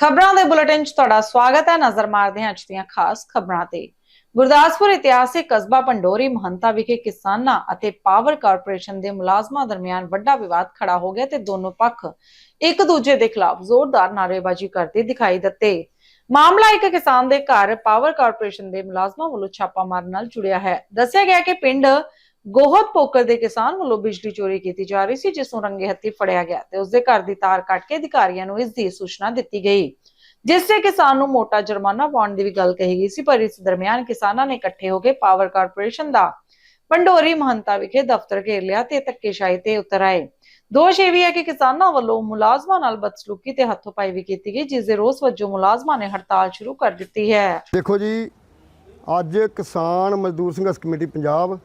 ਖਬਰਾਂ ਦੇ ਬੁਲੇਟਿਨ 'ਚ ਤੁਹਾਡਾ ਸਵਾਗਤ ਹੈ। ਨਜ਼ਰ ਮਾਰਦੇ ਹਾਂ ਅੱਜ ਦੀਆਂ ਖਾਸ ਖਬਰਾਂ ਤੇ। ਗੁਰਦਾਸਪੁਰ ਇਤਿਹਾਸਿਕ ਕਸਬਾ ਪੰਡੋਰੀ ਮਹੰਤਾ ਵਿਖੇ ਕਿਸਾਨਾਂ ਅਤੇ ਪਾਵਰ ਕਾਰਪੋਰੇਸ਼ਨ ਦੇ ਮੁਲਾਜ਼ਮਾਂ ਦਰਮਿਆਨ ਵੱਡਾ ਵਿਵਾਦ ਖੜਾ ਹੋ ਗਿਆ ਤੇ ਦੋਨੋਂ ਪੱਖ ਇੱਕ ਦੂਜੇ ਦੇ ਖਿਲਾਫ ਜ਼ੋਰਦਾਰ ਨਾਅਰੇਬਾਜ਼ੀ ਕਰਦੇ ਦਿਖਾਈ ਦਿੱਤੇ। ਮਾਮਲਾ ਇੱਕ ਕਿਸਾਨ ਦੇ ਘਰ ਪਾਵਰ ਕਾਰਪੋਰੇਸ਼ਨ ਦੇ ਮੁਲਾਜ਼ਮਾਂ ਵੱਲੋਂ ਛਾਪਾ ਮਾਰਨ ਨਾਲ ਜੁੜਿਆ ਹੈ। ਦੱਸਿਆ ਗਿਆ ਕਿ ਪਿੰਡ ਗੋਹਤ ਪੋਕਰ ਦੇ ਕਿਸਾਨ ਵੱਲੋਂ ਬਿਜਲੀ ਚੋਰੀ ਕੀਤੀ ਜਾ ਰਹੀ ਸੀ ਜਿਸ ਨੂੰ ਰੰਗੇ ਹੱਥੀ ਫੜਿਆ ਗਿਆ ਤੇ ਉਸ ਦੇ ਘਰ ਦੀ ਤਾਰ ਕੱਟ ਕੇ ਅਧਿਕਾਰੀਆਂ ਨੂੰ ਇਸ ਦੀ ਸੂਚਨਾ ਦਿੱਤੀ ਗਈ। ਜਿਸ ਤੇ ਕਿਸਾਨ ਨੂੰ ਮੋਟਾ ਜੁਰਮਾਨਾ ਪਾਉਣ ਦੀ ਵੀ ਗੱਲ ਕਹੀ ਗਈ ਸੀ, ਪਰ ਇਸ ਦਰਮਿਆਨ ਕਿਸਾਨਾਂ ਨੇ ਇਕੱਠੇ ਹੋ ਕੇ ਪਾਵਰ ਕਾਰਪੋਰੇਸ਼ਨ ਦਾ ਪੰਡੋਰੀ ਮਹੰਤਾ ਵਿਖੇ ਦਫ਼ਤਰ ਘੇਰ ਲਿਆ ਤੇ ਧੱਕੇਸ਼ਾਹੀ ਤੇ ਉਤਰ ਆਏ। ਦੋਸ਼ ਇਹ ਵੀ ਹੈ ਕਿ ਕਿਸਾਨਾਂ ਵੱਲੋਂ ਮੁਲਾਜ਼ਮਾਂ ਨਾਲ ਬਦਸਲੂਕੀ ਤੇ ਹੱਥੋਂਪਾਈ ਵੀ ਕੀਤੀ ਗਈ, ਜਿਸ ਦੇ ਰੋਸ ਵਜੋਂ ਮੁਲਾਜ਼ਮਾਂ ਨੇ ਹੜਤਾਲ ਸ਼ੁਰੂ ਕਰ ਦਿੱਤੀ ਹੈ। ਦੇਖੋ ਜੀ, ਅੱਜ ਕਿਸਾਨ ਮਜ਼ਦੂਰ ਸੰਘਰਸ਼ ਕਮੇਟੀ ਪੰਜਾਬ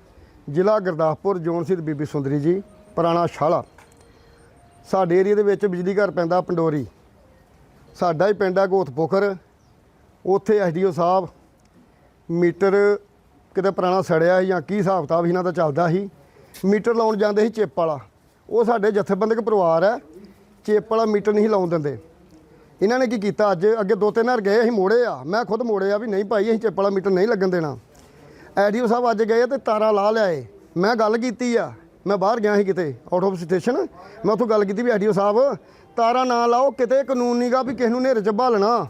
ਜ਼ਿਲ੍ਹਾ ਗੁਰਦਾਸਪੁਰ, ਜ਼ੋਨ ਸਿੱਧ ਬੀਬੀ ਸੁੰਦਰੀ ਜੀ, ਪੁਰਾਣਾ ਸ਼ਾਲਾ ਸਾਡੇ ਏਰੀਆ ਦੇ ਵਿੱਚ ਬਿਜਲੀ ਘਰ ਪੈਂਦਾ ਪੰਡੋਰੀ। ਸਾਡਾ ਹੀ ਪਿੰਡ ਆ ਗੋਤ ਪੋਖਰ ਉੱਥੇ ਐਸਡੀਓ ਸਾਹਿਬ ਮੀਟਰ ਕਿਤੇ ਪੁਰਾਣਾ ਸੜਿਆ ਸੀ ਜਾਂ ਕੀ ਹਿਸਾਬ ਕਿਤਾਬ ਇਹਨਾਂ ਦਾ ਚੱਲਦਾ ਸੀ। ਮੀਟਰ ਲਾਉਣ ਜਾਂਦੇ ਸੀ ਚਿੱਪ ਵਾਲਾ। ਉਹ ਸਾਡੇ ਜਥੇਬੰਦਕ ਪਰਿਵਾਰ ਹੈ। ਚਿੱਪ ਵਾਲਾ ਮੀਟਰ ਨਹੀਂ ਲਾਉਣ ਦਿੰਦੇ। ਇਹਨਾਂ ਨੇ ਕੀ ਕੀਤਾ ਅੱਜ? ਅੱਗੇ ਦੋ ਤਿੰਨ ਵਾਰ ਗਏ, ਅਸੀਂ ਮੋੜੇ ਆ। ਮੈਂ ਖੁਦ ਮੋੜੇ ਆ ਵੀ ਨਹੀਂ ਭਾਈ, ਅਸੀਂ ਚਿੱਪ ਵਾਲਾ ਮੀਟਰ ਨਹੀਂ ਲੱਗਣ ਦੇਣਾ। ਐਡੀਓ ਸਾਹਿਬ ਅੱਜ ਗਏ ਤੇ ਤਾਰਾਂ ਲਾ ਲਿਆਏ। ਮੈਂ ਗੱਲ ਕੀਤੀ ਆ। ਮੈਂ ਬਾਹਰ ਗਿਆ ਸੀ ਕਿਤੇ ਆਊਟ ਆਫ ਸਟੇਸ਼ਨ ਮੈਂ ਉੱਥੋਂ ਗੱਲ ਕੀਤੀ ਵੀ ਐਡੀਓ ਸਾਹਿਬ, ਤਾਰਾਂ ਨਾ ਲਾਓ, ਕਿਤੇ ਕਾਨੂੰਨ ਨਹੀਂਗਾ ਵੀ ਕਿਸ ਨੂੰ ਨੇਰੇ 'ਚ ਭਾਲਣਾ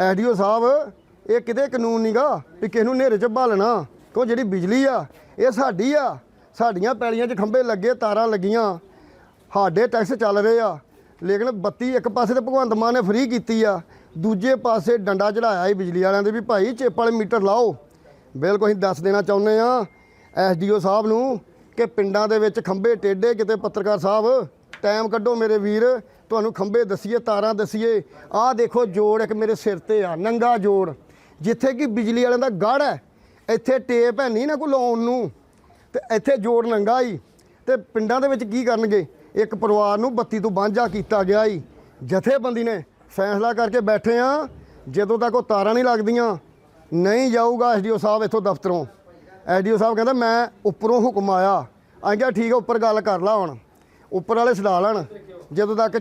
ਐਡੀਓ ਸਾਹਿਬ, ਇਹ ਕਿਤੇ ਕਾਨੂੰਨ ਨਹੀਂਗਾ ਵੀ ਕਿਸ ਨੂੰ ਨੇਰੇ 'ਚ ਭਾਲਣਾ ਕਿਉਂ ਜਿਹੜੀ ਬਿਜਲੀ ਆ, ਇਹ ਸਾਡੀ ਆ। ਸਾਡੀਆਂ ਪੈਲੀਆਂ 'ਚ ਖੰਭੇ ਲੱਗੇ, ਤਾਰਾਂ ਲੱਗੀਆਂ। ਸਾਡੇ ਟੈਕਸ ਚੱਲ ਰਹੇ ਆ। ਲੇਕਿਨ ਬੱਤੀ ਇੱਕ ਪਾਸੇ ਤੇ ਭਗਵੰਤ ਮਾਨ ਨੇ ਫ੍ਰੀ ਕੀਤੀ ਆ। ਦੂਜੇ ਪਾਸੇ ਡੰਡਾ ਚੜਾਇਆ ਹੀ ਬਿਜਲੀ ਵਾਲਿਆਂ ਦੇ ਵੀ ਭਾਈ ਚੇਪ ਵਾਲੇ ਮੀਟਰ ਲਾਓ। ਬਿਲਕੁਲ ਅਸੀਂ ਦੱਸ ਦੇਣਾ ਚਾਹੁੰਦੇ ਆ ਐਸਡੀਓ ਸਾਹਿਬ ਨੂੰ ਕਿ ਪਿੰਡਾਂ ਦੇ ਵਿੱਚ ਖੰਭੇ ਟੇਡੇ ਕਿਤੇ ਪੱਤਰਕਾਰ ਸਾਹਿਬ ਟਾਈਮ ਕੱਢੋ ਮੇਰੇ ਵੀਰ, ਤੁਹਾਨੂੰ ਖੰਭੇ ਦਸੀਏ, ਤਾਰਾਂ ਦਸੀਏ। ਆਹ ਦੇਖੋ ਜੋੜ ਇੱਕ ਮੇਰੇ ਸਿਰ ਤੇ ਆ, ਨੰਗਾ ਜੋੜ। ਜਿੱਥੇ ਕਿ ਬਿਜਲੀ ਵਾਲਿਆਂ ਦਾ ਗੜ ਹੈ, ਇੱਥੇ ਟੇਪ ਹੈ, ਨਹੀਂ ਨਾ ਕੋਈ ਲਾਉਣ ਨੂੰ। ਤੇ ਇੱਥੇ ਜੋੜ ਨੰਗਾ ਹੀ ਤੇ ਪਿੰਡਾਂ ਦੇ ਵਿੱਚ ਕੀ ਕਰਨਗੇ? ਇੱਕ ਪਰਿਵਾਰ ਨੂੰ ਬੱਤੀ ਤੋਂ ਵਾਂਝਾ ਕੀਤਾ ਗਿਆ ਹੀ ਜਥੇਬੰਦੀ ਨੇ ਫੈਸਲਾ ਕਰਕੇ ਬੈਠੇ ਆ। ਜਦੋਂ ਤੱਕ ਉਹ ਤਾਰਾਂ ਨਹੀਂ ਲੱਗਦੀਆਂ ਨਹੀਂ ਜਾਊਗਾ ਐਸਡੀਓ ਸਾਹਿਬ ਇੱਥੋਂ ਦਫ਼ਤਰੋਂ। ਐਸਡੀਓ ਸਾਹਿਬ ਕਹਿੰਦਾ, ਮੈਂ ਉੱਪਰੋਂ ਹੁਕਮ ਆਇਆ। ਆ ਕਿਹਾ, ਠੀਕ ਹੈ ਉੱਪਰ ਗੱਲ ਕਰ ਲਾ ਹੁਣ। ਉੱਪਰ ਵਾਲੇ ਛਡਾ ਲੈਣ। ਜਦੋਂ ਤੱਕ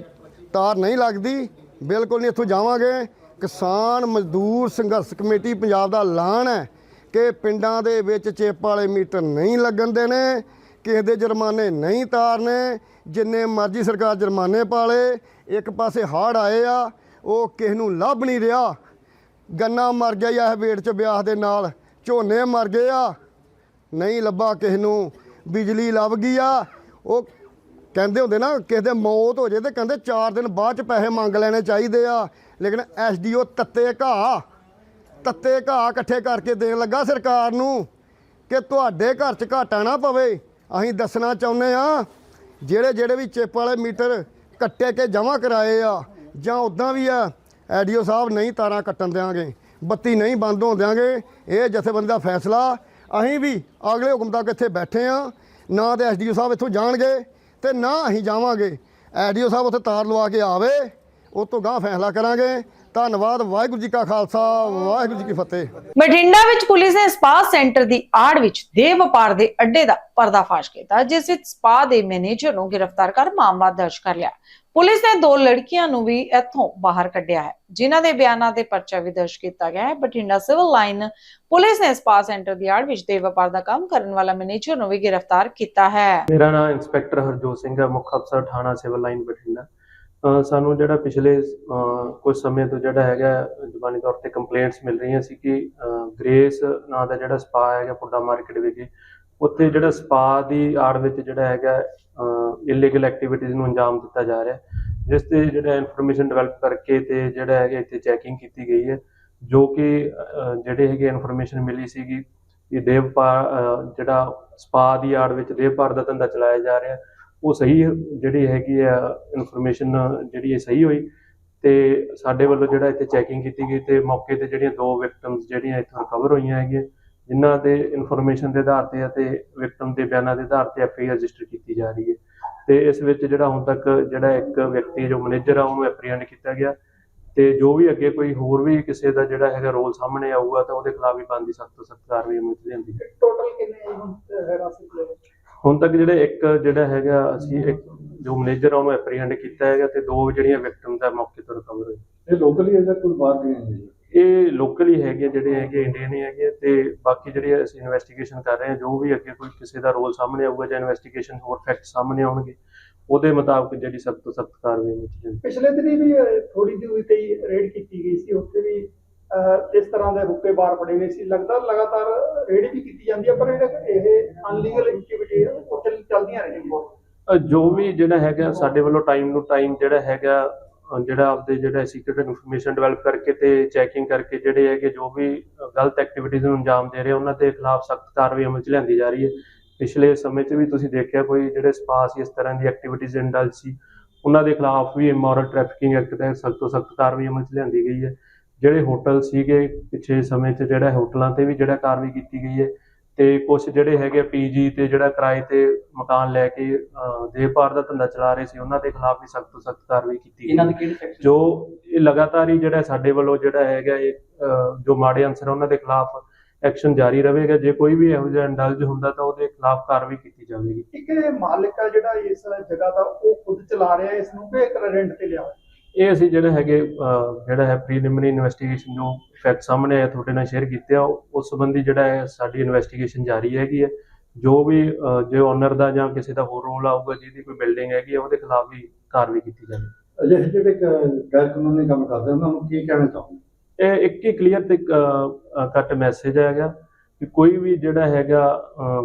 ਤਾਰ ਨਹੀਂ ਲੱਗਦੀ, ਬਿਲਕੁਲ ਨਹੀਂ ਇੱਥੋਂ ਜਾਵਾਂਗੇ। ਕਿਸਾਨ ਮਜ਼ਦੂਰ ਸੰਘਰਸ਼ ਕਮੇਟੀ ਪੰਜਾਬ ਦਾ ਐਲਾਨ ਹੈ ਕਿ ਪਿੰਡਾਂ ਦੇ ਵਿੱਚ ਚੇਪ ਵਾਲੇ ਮੀਟਰ ਨਹੀਂ ਲੱਗਣ ਦੇਣੇ, ਕਿਸੇ ਦੇ ਜੁਰਮਾਨੇ ਨਹੀਂ ਤਾਰਨੇ, ਜਿੰਨੇ ਮਰਜ਼ੀ ਸਰਕਾਰ ਜੁਰਮਾਨੇ ਪਾਲੇ ਇੱਕ ਪਾਸੇ ਹੜ੍ਹ ਆਏ ਆ, ਉਹ ਕਿਸ ਨੂੰ ਲੱਭ ਨਹੀਂ ਰਿਹਾ। ਗੰਨਾ ਮਰ ਗਿਆ ਜਾਂ ਇਹ ਵੇੜ ਚ ਵਿਆਹ ਦੇ ਨਾਲ, ਝੋਨੇ ਮਰ ਗਏ ਆ। ਨਹੀਂ ਲੱਭਾ ਕਿਸ ਨੂੰ, ਬਿਜਲੀ ਲੱਭ ਗਈ ਆ। ਉਹ ਕਹਿੰਦੇ ਹੁੰਦੇ ਨਾ, ਕਿਸੇ ਦੇ ਮੌਤ ਹੋ ਜੇ ਤੇ ਕਹਿੰਦੇ 4 ਦਿਨ ਬਾਅਦ ਚ ਪੈਸੇ ਮੰਗ ਲੈਣੇ ਚਾਹੀਦੇ ਆ। ਲੇਕਿਨ ਐਸਡੀਓ ਤੱਤੇ ਘਾਹ ਤੱਤੇ ਘਾਹ ਇਕੱਠੇ ਕਰਕੇ ਦੇਣ ਲੱਗਾ ਸਰਕਾਰ ਨੂੰ ਕਿ ਤੁਹਾਡੇ ਘਰ 'ਚ ਘਾਟਾ ਨਾ ਪਵੇ। ਅਸੀਂ ਦੱਸਣਾ ਚਾਹੁੰਦੇ ਆ ਜਿਹੜੇ ਜਿਹੜੇ ਵੀ ਚਿੱਪ ਵਾਲੇ ਮੀਟਰ ਕੱਟੇ ਕੇ ਜਮ੍ਹਾਂ ਕਰਾਏ ਆ, ਜਾਂ ਉਦਾਂ ਵੀ ਆ ਐਡੀਓ ਸਾਹਿਬ ਨਹੀਂ ਤਾਰਾਂ ਕੱਟਣ ਦਿਆਂਗੇ, ਬੱਤੀ ਨਹੀਂ ਬੰਦ ਹੋਣ ਦਿਆਂਗੇ, ਇਹ ਜਥੇਬੰਦੀ ਦਾ ਫੈਸਲਾ। ਅਸੀਂ ਵੀ ਅਗਲੇ ਹੁਕਮ ਤੱਕ ਇੱਥੇ ਬੈਠੇ ਆ, ਨਾ ਤੇ ਐਸਡੀਓ ਸਾਹਿਬ ਇੱਥੋਂ ਜਾਣਗੇ ਤੇ ਨਾ ਅਸੀਂ ਜਾਵਾਂਗੇ। ਐਡੀਓ ਸਾਹਿਬ ਉੱਥੇ ਤਾਰ ਲਵਾ ਕੇ ਆਵੇ, ਉਹ ਤੋਂ ਗਾਂ ਫੈਸਲਾ ਕਰਾਂਗੇ। ਧੰਨਵਾਦ, ਵਾਹਿਗੁਰੂ ਜੀ ਕਾ ਖਾਲਸਾ, ਵਾਹਿਗੁਰੂ ਜੀ ਕੀ ਫਤਿਹ। ਬਠਿੰਡਾ ਵਿੱਚ ਪੁਲਿਸ ਨੇ ਸਪਾ ਸੈਂਟਰ ਦੀ ਆੜ ਵਿੱਚ ਦੇ ਵਪਾਰ ਦੇ ਅੱਡੇ ਦਾ ਪਰਦਾਫਾਸ਼ ਕੀਤਾ, ਜਿਸ ਵਿੱਚ ਸਪਾ ਦੇ ਮੈਨੇਜਰ ਨੂੰ ਗ੍ਰਿਫਤਾਰ ਕਰ ਮਾਮਲਾ ਦਰਜ ਕਰ ਲਿਆ। ਪੁਲਿਸ ਨੇ ਦੋ ਲੜਕੀਆਂ ਨੂੰ ਵੀ ਇੱਥੋਂ ਬਾਹਰ ਕੱਢਿਆ ਹੈ, ਜਿਨ੍ਹਾਂ ਦੇ ਬਿਆਨਾਂ ਤੇ ਪਰਚਾ ਵੀ ਦਰਜ ਕੀਤਾ ਗਿਆ ਹੈ। ਬਠਿੰਡਾ ਸਿਵਲ ਲਾਈਨ ਪੁਲਿਸ ਨੇ ਸਪਾ ਸੈਂਟਰ ਦੀ ਆੜ ਵਿੱਚ ਦੇਹ ਵਪਾਰ ਦਾ ਕੰਮ ਕਰਨ ਵਾਲਾ ਮੈਨੇਜਰ ਨੂੰ ਵੀ ਗ੍ਰਿਫਤਾਰ ਕੀਤਾ ਹੈ। ਮੇਰਾ ਨਾਮ ਇੰਸਪੈਕਟਰ ਹਰਜੋਤ ਸਿੰਘ ਹੈ, ਮੁੱਖ ਅਫਸਰ ਥਾਣਾ ਸਿਵਲ ਲਾਈਨ ਬਠਿੰਡਾ। ਸਾਨੂੰ ਜਿਹੜਾ ਪਿਛਲੇ ਕੁਝ ਸਮੇਂ ਤੋਂ ਜਿਹੜਾ ਹੈਗਾ, ਜ਼ੁਬਾਨੀ ਤੌਰ ਤੇ ਕੰਪਲੇਂਟਸ ਮਿਲ ਰਹੀਆਂ ਸੀ ਕਿ ਗ੍ਰੇਸ ਨਾਂ ਦਾ ਜਿਹੜਾ ਸਪਾ ਹੈਗਾ, ਪੁੱਡਾ ਮਾਰਕੀਟ ਵਿਖੇ ਉੱਥੇ ਜਿਹੜਾ ਸਪਾ ਦੀ ਆੜ ਵਿੱਚ ਜਿਹੜਾ ਹੈਗਾ ਇਲੀਗਲ ਐਕਟੀਵਿਟੀਜ਼ ਨੂੰ ਅੰਜਾਮ ਦਿੱਤਾ ਜਾ ਰਿਹਾ ਜਿਸ ਤੇ ਜਿਹੜਾ ਇਨਫੋਰਮੇਸ਼ਨ ਡਿਵੈਲਪ ਕਰਕੇ ਤੇ ਜਿਹੜਾ ਹੈਗਾ ਇੱਥੇ ਚੈਕਿੰਗ ਕੀਤੀ ਗਈ ਹੈ ਜੋ ਕਿ ਅਹ, ਜਿਹੜੇ ਹੈਗੇ ਇਨਫੋਰਮੇਸ਼ਨ ਮਿਲੀ ਸੀਗੀ ਕਿ ਦੇਵਪਾਲ ਅਹ, ਜਿਹੜਾ ਸਪਾ ਦੀ ਆੜ ਵਿੱਚ ਦੇਵਪਾਰ ਦਾ ਧੰਦਾ ਚਲਾਇਆ ਜਾ ਰਿਹਾ ਉਹ ਸਹੀ ਜਿਹੜੀ ਹੈਗੀ ਆ ਇਨਫੋਰਮੇਸ਼ਨ ਜਿਹੜੀ ਹੈ ਸਹੀ ਹੋਈ ਤੇ ਸਾਡੇ ਵੱਲੋਂ ਜਿਹੜਾ ਇੱਥੇ ਚੈਕਿੰਗ ਕੀਤੀ ਗਈ ਤੇ ਮੌਕੇ ਤੇ ਜਿਹੜੀਆਂ ਦੋ ਵਿਕਟਮਸ ਜਿਹੜੀਆਂ ਇੱਥੋਂ ਰਿਕਵਰ ਹੋਈਆਂ ਹੈਗੀਆਂ ਜਿਨ੍ਹਾਂ ਦੇ ਇਨਫੋਰਮੇਸ਼ਨ ਦੇ ਆਧਾਰ ਤੇ ਅਤੇ ਵਿਕਟਮ ਦੇ ਬਿਆਨਾਂ ਦੇ ਆਧਾਰ ਤੇ ਐਫਆਈਆਰ ਰਜਿਸਟਰ ਕੀਤੀ ਜਾ ਰਹੀ ਹੈ। ਤੇ ਇਸ ਵਿੱਚ ਜਿਹੜਾ ਹੁਣ ਤੱਕ ਜਿਹੜਾ ਇੱਕ ਵਿਅਕਤੀ ਜੋ ਮੈਨੇਜਰ ਆ ਉਹਨੂੰ ਐਪਰੀਹੈਂਡ ਕੀਤਾ ਗਿਆ। ਤੇ ਜੋ ਵੀ ਅੱਗੇ ਕੋਈ ਹੋਰ ਵੀ ਕਿਸੇ ਦਾ ਜਿਹੜਾ ਹੈਗਾ ਰੋਲ ਸਾਹਮਣੇ ਆਊਗਾ ਤਾਂ ਉਹਦੇ ਖਿਲਾਫ ਵੀ ਬਣਦੀ ਸਖਤ ਤੋਂ ਸਖਤ ਕਾਰਵਾਈ ਚ ਲਿਆਂਦੀ ਹੈ ਟੋਟਲ ਕਿੰਨੇ ਹੁਣ ਹਿਰਾਸਤ ਲੈ ਹੁਣ ਤੱਕ ਜਿਹੜੇ ਇੱਕ ਜਿਹੜਾ ਹੈਗਾ ਅਸੀਂ ਇੱਕ ਜੋ ਮੈਨੇਜਰ ਆ ਉਹਨੂੰ ਐਪਰੀਹੈਂਡ ਕੀਤਾ ਹੈਗਾ ਤੇ ਦੋ ਜਿਹੜੀਆਂ ਵਿਕਟਮਸ ਆ ਮੌਕੇ ਤੋਂ ਰਿਕਵਰ ਹੋਏ। ਇਹ ਲੋਕਲੀ ਹੈ ਜਾਂ ਕੋਈ ਬਾਹਰ ਦੇ ਹੈ ਇਹ ਲੋਕਲੀ ਹੈਗੇ ਜਿਹੜੇ ਹੈਗੇ ਇੰਡੀਅਨ ਹੀ ਹੈਗੇ ਤੇ ਬਾਕੀ ਜਿਹੜੇ ਅਸੀਂ ਇਨਵੈਸਟੀਗੇਸ਼ਨ ਕਰ ਰਹੇ ਹਾਂ ਜੋ ਵੀ ਅੱਗੇ ਕੋਈ ਕਿਸੇ ਦਾ ਰੋਲ ਸਾਹਮਣੇ ਆਊਗਾ ਜਾਂ ਇਨਵੈਸਟੀਗੇਸ਼ਨ ਹੋਰ ਫੈਕਟ ਸਾਹਮਣੇ ਆਉਣਗੇ ਉਹਦੇ ਮੁਤਾਬਕ ਜਿਹੜੀ ਸਖਤ ਤੋਂ ਸਖਤ ਕਾਰਵਾਈ ਕੀਤੀ ਜਾਵੇਗੀ ਪਿਛਲੇ ਦਿਨੀ ਵੀ ਥੋੜੀ ਜਿਹੀ ਤੇ ਰੇਡ ਕੀਤੀ ਗਈ ਸੀ ਉੱਥੇ ਵੀ ਇਸ ਤਰ੍ਹਾਂ ਦੇ ਹੁੱਕੇ ਬਾਰ ਫੜੇ ਗਏ ਸੀ। ਲੱਗਦਾ ਲਗਾਤਾਰ ਰੇਡ ਵੀ ਕੀਤੀ ਜਾਂਦੀ ਹੈ ਪਰ ਇਹ ਇਹ ਅਨਲੀਗਲ ਐਕਟੀਵਿਟੀ ਚੱਲ- ਚੱਲਦੀਆਂ ਰਹਿੰਦੀਆਂ ਜੋ ਵੀ ਜਿਹੜਾ ਹੈਗਾ ਸਾਡੇ ਵੱਲੋਂ ਟਾਈਮ ਨੂੰ ਟਾਈਮ ਜਿਹੜਾ ਹੈਗਾ ਜਿਹੜਾ ਆਪਦੇ ਜਿਹੜਾ ਸੀਕ੍ਰੀਟ ਇਨਫੋਰਮੇਸ਼ਨ ਡਿਵੈਲਪ ਕਰਕੇ ਤੇ ਚੈਕਿੰਗ ਕਰਕੇ ਜਿਹੜੇ ਹੈਗੇ ਜੋ ਵੀ ਗਲਤ ਐਕਟੀਵਿਟੀਜ਼ ਨੂੰ ਅੰਜਾਮ ਦੇ ਰਹੇ ਉਹਨਾਂ ਦੇ ਖਿਲਾਫ ਸਖਤ ਕਾਰਵਾਈ ਅਮਲ 'ਚ ਲਿਆਂਦੀ ਜਾ ਰਹੀ ਹੈ। ਪਿਛਲੇ ਸਮੇਂ 'ਚ ਵੀ ਤੁਸੀਂ ਦੇਖਿਆ ਕੋਈ ਜਿਹੜੇ ਸਪਾ ਇਸ ਤਰ੍ਹਾਂ ਦੀ ਐਕਟੀਵਿਟੀਜ਼ ਇੰਡਲਜ ਸੀ, ਉਹਨਾਂ ਦੇ ਖਿਲਾਫ ਵੀ ਇਮੋਰਲ ਟ੍ਰੈਫਿਕਿੰਗ ਐਕਟ ਤਹਿਤ ਸਖਤ ਤੋਂ ਸਖਤ ਕਾਰਵਾਈ ਅਮਲ 'ਚ ਲਿਆਂਦੀ ਗਈ ਹੈ। ਜਿਹੜੇ ਹੋਟਲ ਸੀਗੇ, ਪਿਛਲੇ ਸਮੇਂ 'ਚ ਜਿਹੜਾ ਹੋਟਲਾਂ ਤੇ ਵੀ ਜਿਹੜਾ ਕਾਰਵਾਈ ਕੀਤੀ ਗਈ ਹੈ ਤੇ ਕੁਝ ਜਿਹੜੇ ਹੈਗੇ ਪੀਜੀ ਤੇ ਜਿਹੜਾ ਕਿਰਾਏ ਤੇ ਮਕਾਨ ਲੈ ਕੇ ਅਹ, ਦੇਹਪਾਰ ਦਾ ਧੰਦਾ ਚਲਾ ਰਹੇ ਸੀ ਉਹਨਾਂ ਦੇ ਖਿਲਾਫ ਵੀ ਸਖਤ ਤੋਂ ਸਖਤ ਕਾਰਵਾਈ ਕੀਤੀ ਗਈ। ਇਹਨਾਂ ਦੇ ਕਿਹੜੇ ਸੈਕਸ਼ਨ ਜੋ ਇਹ ਲਗਾਤਾਰ ਹੀ ਜਿਹੜਾ ਸਾਡੇ ਵੱਲੋਂ ਜਿਹੜਾ ਹੈਗਾ ਇਹ ਜੋ ਮਾੜੇ ਅਨਸਰ ਉਹਨਾਂ ਦੇ ਖਿਲਾਫ ਐਕਸ਼ਨ ਜਾਰੀ ਰਹੇਗਾ। ਜੇ ਕੋਈ ਵੀ ਇਹੋ ਜਿਹਾ ਇੰਡਲਜ ਹੁੰਦਾ ਤਾਂ ਉਹਦੇ ਖਿਲਾਫ ਕਾਰਵਾਈ ਕੀਤੀ ਜਾਵੇਗੀ। ਇੱਕ ਇਹ ਮਾਲਕ ਆ ਜਿਹੜਾ ਇਸ ਜਗ੍ਹਾ ਦਾ ਉਹ ਖੁਦ ਚਲਾ ਰਿਹਾ ਇਸ ਨੂੰ ਕਿ ਇੱਕ ਰੈਂਟ ਤੇ ਲਿਆ ਹੋਇਆ? ਇਹ ਅਸੀਂ ਜਿਹੜੇ ਹੈਗੇ ਜਿਹੜਾ ਹੈ ਪ੍ਰੀਲਿਮਿਨਰੀ ਇਨਵੈਸਟੀਗੇਸ਼ਨ ਜੋ ਫੈਕਟ ਸਾਹਮਣੇ ਆਇਆ ਤੁਹਾਡੇ ਨਾਲ ਸ਼ੇਅਰ ਕੀਤੇ ਆ ਉਸ ਸੰਬੰਧੀ ਜਿਹੜਾ ਹੈ ਸਾਡੀ ਇਨਵੈਸਟੀਗੇਸ਼ਨ ਜਾਰੀ ਹੈਗੀ ਹੈ। ਜੋ ਵੀ ਜੇ ਓਨਰ ਦਾ ਜਾਂ ਕਿਸੇ ਦਾ ਹੋਰ ਰੋਲ ਆਊਗਾ ਜਿਹਦੀ ਕੋਈ ਬਿਲਡਿੰਗ ਹੈਗੀ ਹੈ ਉਹਦੇ ਖਿਲਾਫ ਵੀ ਕਾਰਵਾਈ ਕੀਤੀ ਜਾਵੇ। ਅਜਿਹੇ ਜਿਹੜੇ ਗੈਰ ਕਾਨੂੰਨੀ ਕੰਮ ਕਰਦੇ ਉਹਨਾਂ ਨੂੰ ਕੀ ਕਹਿਣਾ ਚਾਹੁੰਦੇ ਇਹ ਇੱਕ ਹੀ ਕਲੀਅਰ ਤੇ ਕੱਟ ਮੈਸੇਜ ਹੈਗਾ ਕਿ ਕੋਈ ਵੀ ਜਿਹੜਾ ਹੈਗਾ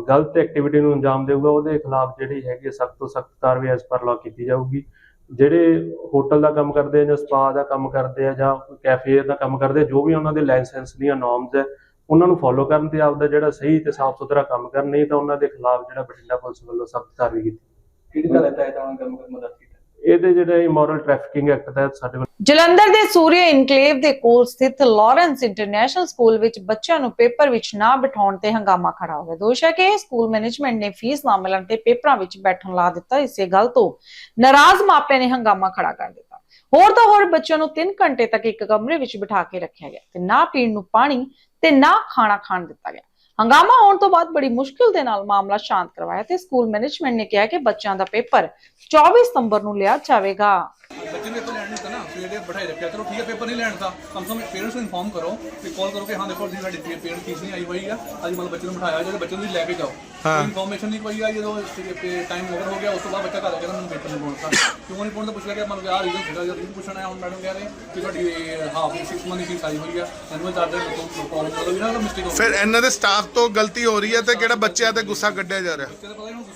ਗਲਤ ਐਕਟੀਵਿਟੀ ਨੂੰ ਅੰਜਾਮ ਦੇਊਗਾ ਉਹਦੇ ਖਿਲਾਫ ਜਿਹੜੀ ਹੈਗੀ ਸਖਤ ਤੋਂ ਸਖਤ ਕਾਰਵਾਈ ਐਸ ਪਰ ਲਾਅ ਕੀਤੀ ਜਾਊਗੀ। ਜਿਹੜੇ ਹੋਟਲ ਦਾ ਕੰਮ ਕਰਦੇ ਆ ਜਾਂ ਸਪਾ ਦਾ ਕੰਮ ਕਰਦੇ ਆ ਜਾਂ ਕੈਫੇ ਦਾ ਕੰਮ ਕਰਦੇ ਜੋ ਵੀ ਉਹਨਾਂ ਦੇ ਲਾਇਸੈਂਸ ਦੀਆਂ ਨਾਰਮਸ ਹੈ ਉਹਨਾਂ ਨੂੰ ਫੋਲੋ ਕਰਨ ਤੇ ਆਪਦਾ ਜਿਹੜਾ ਸਹੀ ਤੇ ਸਾਫ਼ ਸੁਥਰਾ ਕੰਮ ਕਰਨ, ਨਹੀਂ ਤਾਂ ਉਹਨਾਂ ਦੇ ਖਿਲਾਫ ਜਿਹੜਾ ਬਠਿੰਡਾ ਪੁਲਿਸ ਵੱਲੋਂ ਸਖਤ ਕਾਰਵਾਈ ਕੀਤੀ। ਕਿਹੜੀ ਤਰ੍ਹਾਂ ਦਾ ਉਹਨਾਂ ਕੰਮ ਮਦਦ ਇਹਦੇ ਜਿਹੜੇ ਇਮੋਰਲ ਟ੍ਰੈਫਿਕਿੰਗ ਐਕਟ ਤਹਿਤ ਸਾਡੇ ਜਲੰਧਰ ਦੇ ਸੂਰਿਆ ਇਨਕਲੇਵ ਦੇ ਕੋਲ ਸਥਿਤ ਲਾਰੈਂਸ ਇੰਟਰਨੈਸ਼ਨਲ ਸਕੂਲ ਵਿੱਚ ਬੱਚਿਆਂ ਨੂੰ ਪੇਪਰ ਵਿੱਚ ਨਾ ਬਿਠਾਉਣ ਤੇ ਹੰਗਾਮਾ ਖੜਾ ਹੋ ਗਿਆ। ਦੋਸ਼ ਹੈ ਕਿ ਸਕੂਲ ਮੈਨੇਜਮੈਂਟ ਨੇ ਫੀਸ ਨਾ ਮਿਲਣ ਤੇ ਪੇਪਰਾਂ ਵਿੱਚ ਬੈਠਣ ਲਾ ਦਿੱਤਾ। ਇਸੇ ਗੱਲ ਤੋਂ ਨਾਰਾਜ਼ ਮਾਪਿਆਂ ਨੇ ਹੰਗਾਮਾ ਖੜਾ ਕਰ ਦਿੱਤਾ। ਹੋਰ ਤਾਂ ਹੋਰ ਬੱਚਿਆਂ ਨੂੰ 3 ਘੰਟੇ ਤੱਕ ਇੱਕ ਕਮਰੇ ਵਿੱਚ ਬਿਠਾ ਕੇ ਰੱਖਿਆ ਗਿਆ ਤੇ ਨਾ ਪੀਣ ਨੂੰ ਪਾਣੀ ਤੇ ਨਾ ਖਾਣਾ ਖਾਣ ਦਿੱਤਾ ਗਿਆ। ਹੰਗਾਮਾ ਹੋਣ ਤੋਂ ਬਾਅਦ ਬੜੀ ਮੁਸ਼ਕਿਲ ਦੇ ਨਾਲ ਮਾਮਲਾ ਸ਼ਾਂਤ ਕਰਵਾਇਆ ਤੇ ਸਕੂਲ ਮੈਨੇਜਮੈਂਟ ਨੇ ਕਿਹਾ ਕਿ ਬੱਚਿਆਂ ਦਾ ਪੇਪਰ 24 ਸਤੰਬਰ ਨੂੰ ਲਿਆ ਜਾਵੇਗਾ। ਬੱਚੇ ਨੇ ਤਾਂ ਲੈਣ ਨਹੀਂ ਤਾਂ ਨਾ, ਸਵੇਰੇ ਬਿਠਾਈ ਰੱਖਿਆ। ਚਲੋ ਠੀਕ ਹੈ, ਪੇਪਰ ਨਹੀਂ ਲੈਣ ਦਾ ਕਮ ਸੇ ਪੇਰੈਂਟਸ ਨੂੰ ਇਨਫੋਰਮ ਕਰੋ ਤੇ ਕਾਲ ਕਰੋ ਕਿ ਹਾਂ ਦੇਖੋ ਲੈ ਕੇ ਜਾਓ। ਹਾਂ। ਇਨਫੋਰਮੇਸ਼ਨ ਨਹੀਂ ਕੋਈ ਆਈ ਜਦੋਂ ਟਾਈਮ ਓਵਰ ਹੋ ਗਿਆ ਉਸ ਤੋਂ ਬਾਅਦ ਬੱਚਾ ਘਰ ਆ ਗਿਆ ਮੈਨੂੰ ਪੇਪਰ ਨਹੀਂ ਪਾਉਣਾ ਕਿਉਂ ਨਹੀਂ ਪਾਉਣਾ ਪੁੱਛ ਲਿਆ ਕਿ ਮੈਨੂੰ ਆ ਰੀਜ਼ਨ ਸੀਗਾ ਜਦ ਰੀਜ਼ਨ ਪੁੱਛਣਾ ਹੈ ਹੁਣ ਮੈਡਮ ਕਹਿ ਰਹੇ ਕਿ ਤੁਹਾਡੀ ਹਾਫ 6 ਮੰਥ ਦੀ ਫੀਸ ਆਈ ਹੋਈ ਹੈ ਐਨੂਅਲ ਚਾਰਜਰ ਤੋਂ ਪ੍ਰੋਬਲਮ ਇਹਨਾਂ ਦਾ ਮਿਸਟੇਕ ਹੋ ਗਈ ਫਿਰ ਇਹਨਾਂ ਦੇ ਸਟਾਫ ਤੋਂ ਗਲਤੀ ਹੋ ਰਹੀ ਹੈ ਤੇ ਕਿਹੜਾ ਬੱਚਿਆਂ ਤੇ ਗੁੱਸਾ ਕੱਢਿਆ ਜਾ ਰਿਹਾ?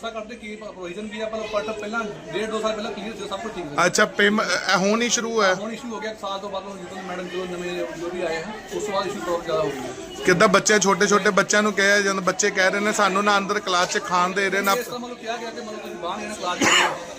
ਬੱਚੇ ਦਾ ਪਤਾ ਨਹੀਂ ਹੁਣ ਗੁੱਸਾ ਕਰਦੇ ਕੀ ਪ੍ਰੋਵੀਜ਼ਨ ਕੀ ਹੈ ਪਰ ਪਰ ਪਹਿਲਾਂ ਡੇਢ ਦੋ ਸਾਲ ਪਹਿਲਾਂ ਕਲੀਅਰ ਸੀ ਸਭ ਕੁਝ ਠੀਕ ਸੀ। ਅੱਛਾ ਪੇਮੈਂਟ ਹੁਣ ਹੀ ਸ਼ੁਰੂ ਹੈ? ਹੁਣ ਇਸ਼ੂ ਹੋ ਗਿਆ ਇੱਕ ਸਾਲ ਤੋਂ ਬਾਅਦ ਹੁਣ ਜਦੋਂ ਮੈਡਮ ਜਦੋਂ ਨਵੇਂ ਜੋ ਵੀ ਆਏ ਹਨ ਉਸ ਤੋਂ ਬਾਅਦ ਇਸ਼ੂ ਬਹੁਤ ਜ਼ਿਆਦਾ ਹੋ ਗਿਆ ਕਿੱਦਾਂ ਬੱਚੇ ਛੋਟੇ ਛੋਟੇ ਬੱਚਿਆਂ ਨੂੰ ਕਿਹਾ ਜਾਂਦਾ ਬੱਚੇ ਕਹਿ ਰਹੇ ਨੇ ਸਾਨੂੰ ਨਾ ਅੰਦਰ ਕਲਾਸ 'ਚ ਖਾਣ ਦੇ ਰਹੇ ਨਾ ਇਸ ਤਰ੍ਹਾਂ ਮਤਲਬ ਕਿਹਾ ਗਿਆ ਕਿ ਮਤਲਬ ਤੁਸੀਂ ਬਾਹਰ ਨਹੀਂ ਕਲਾਸ ਚ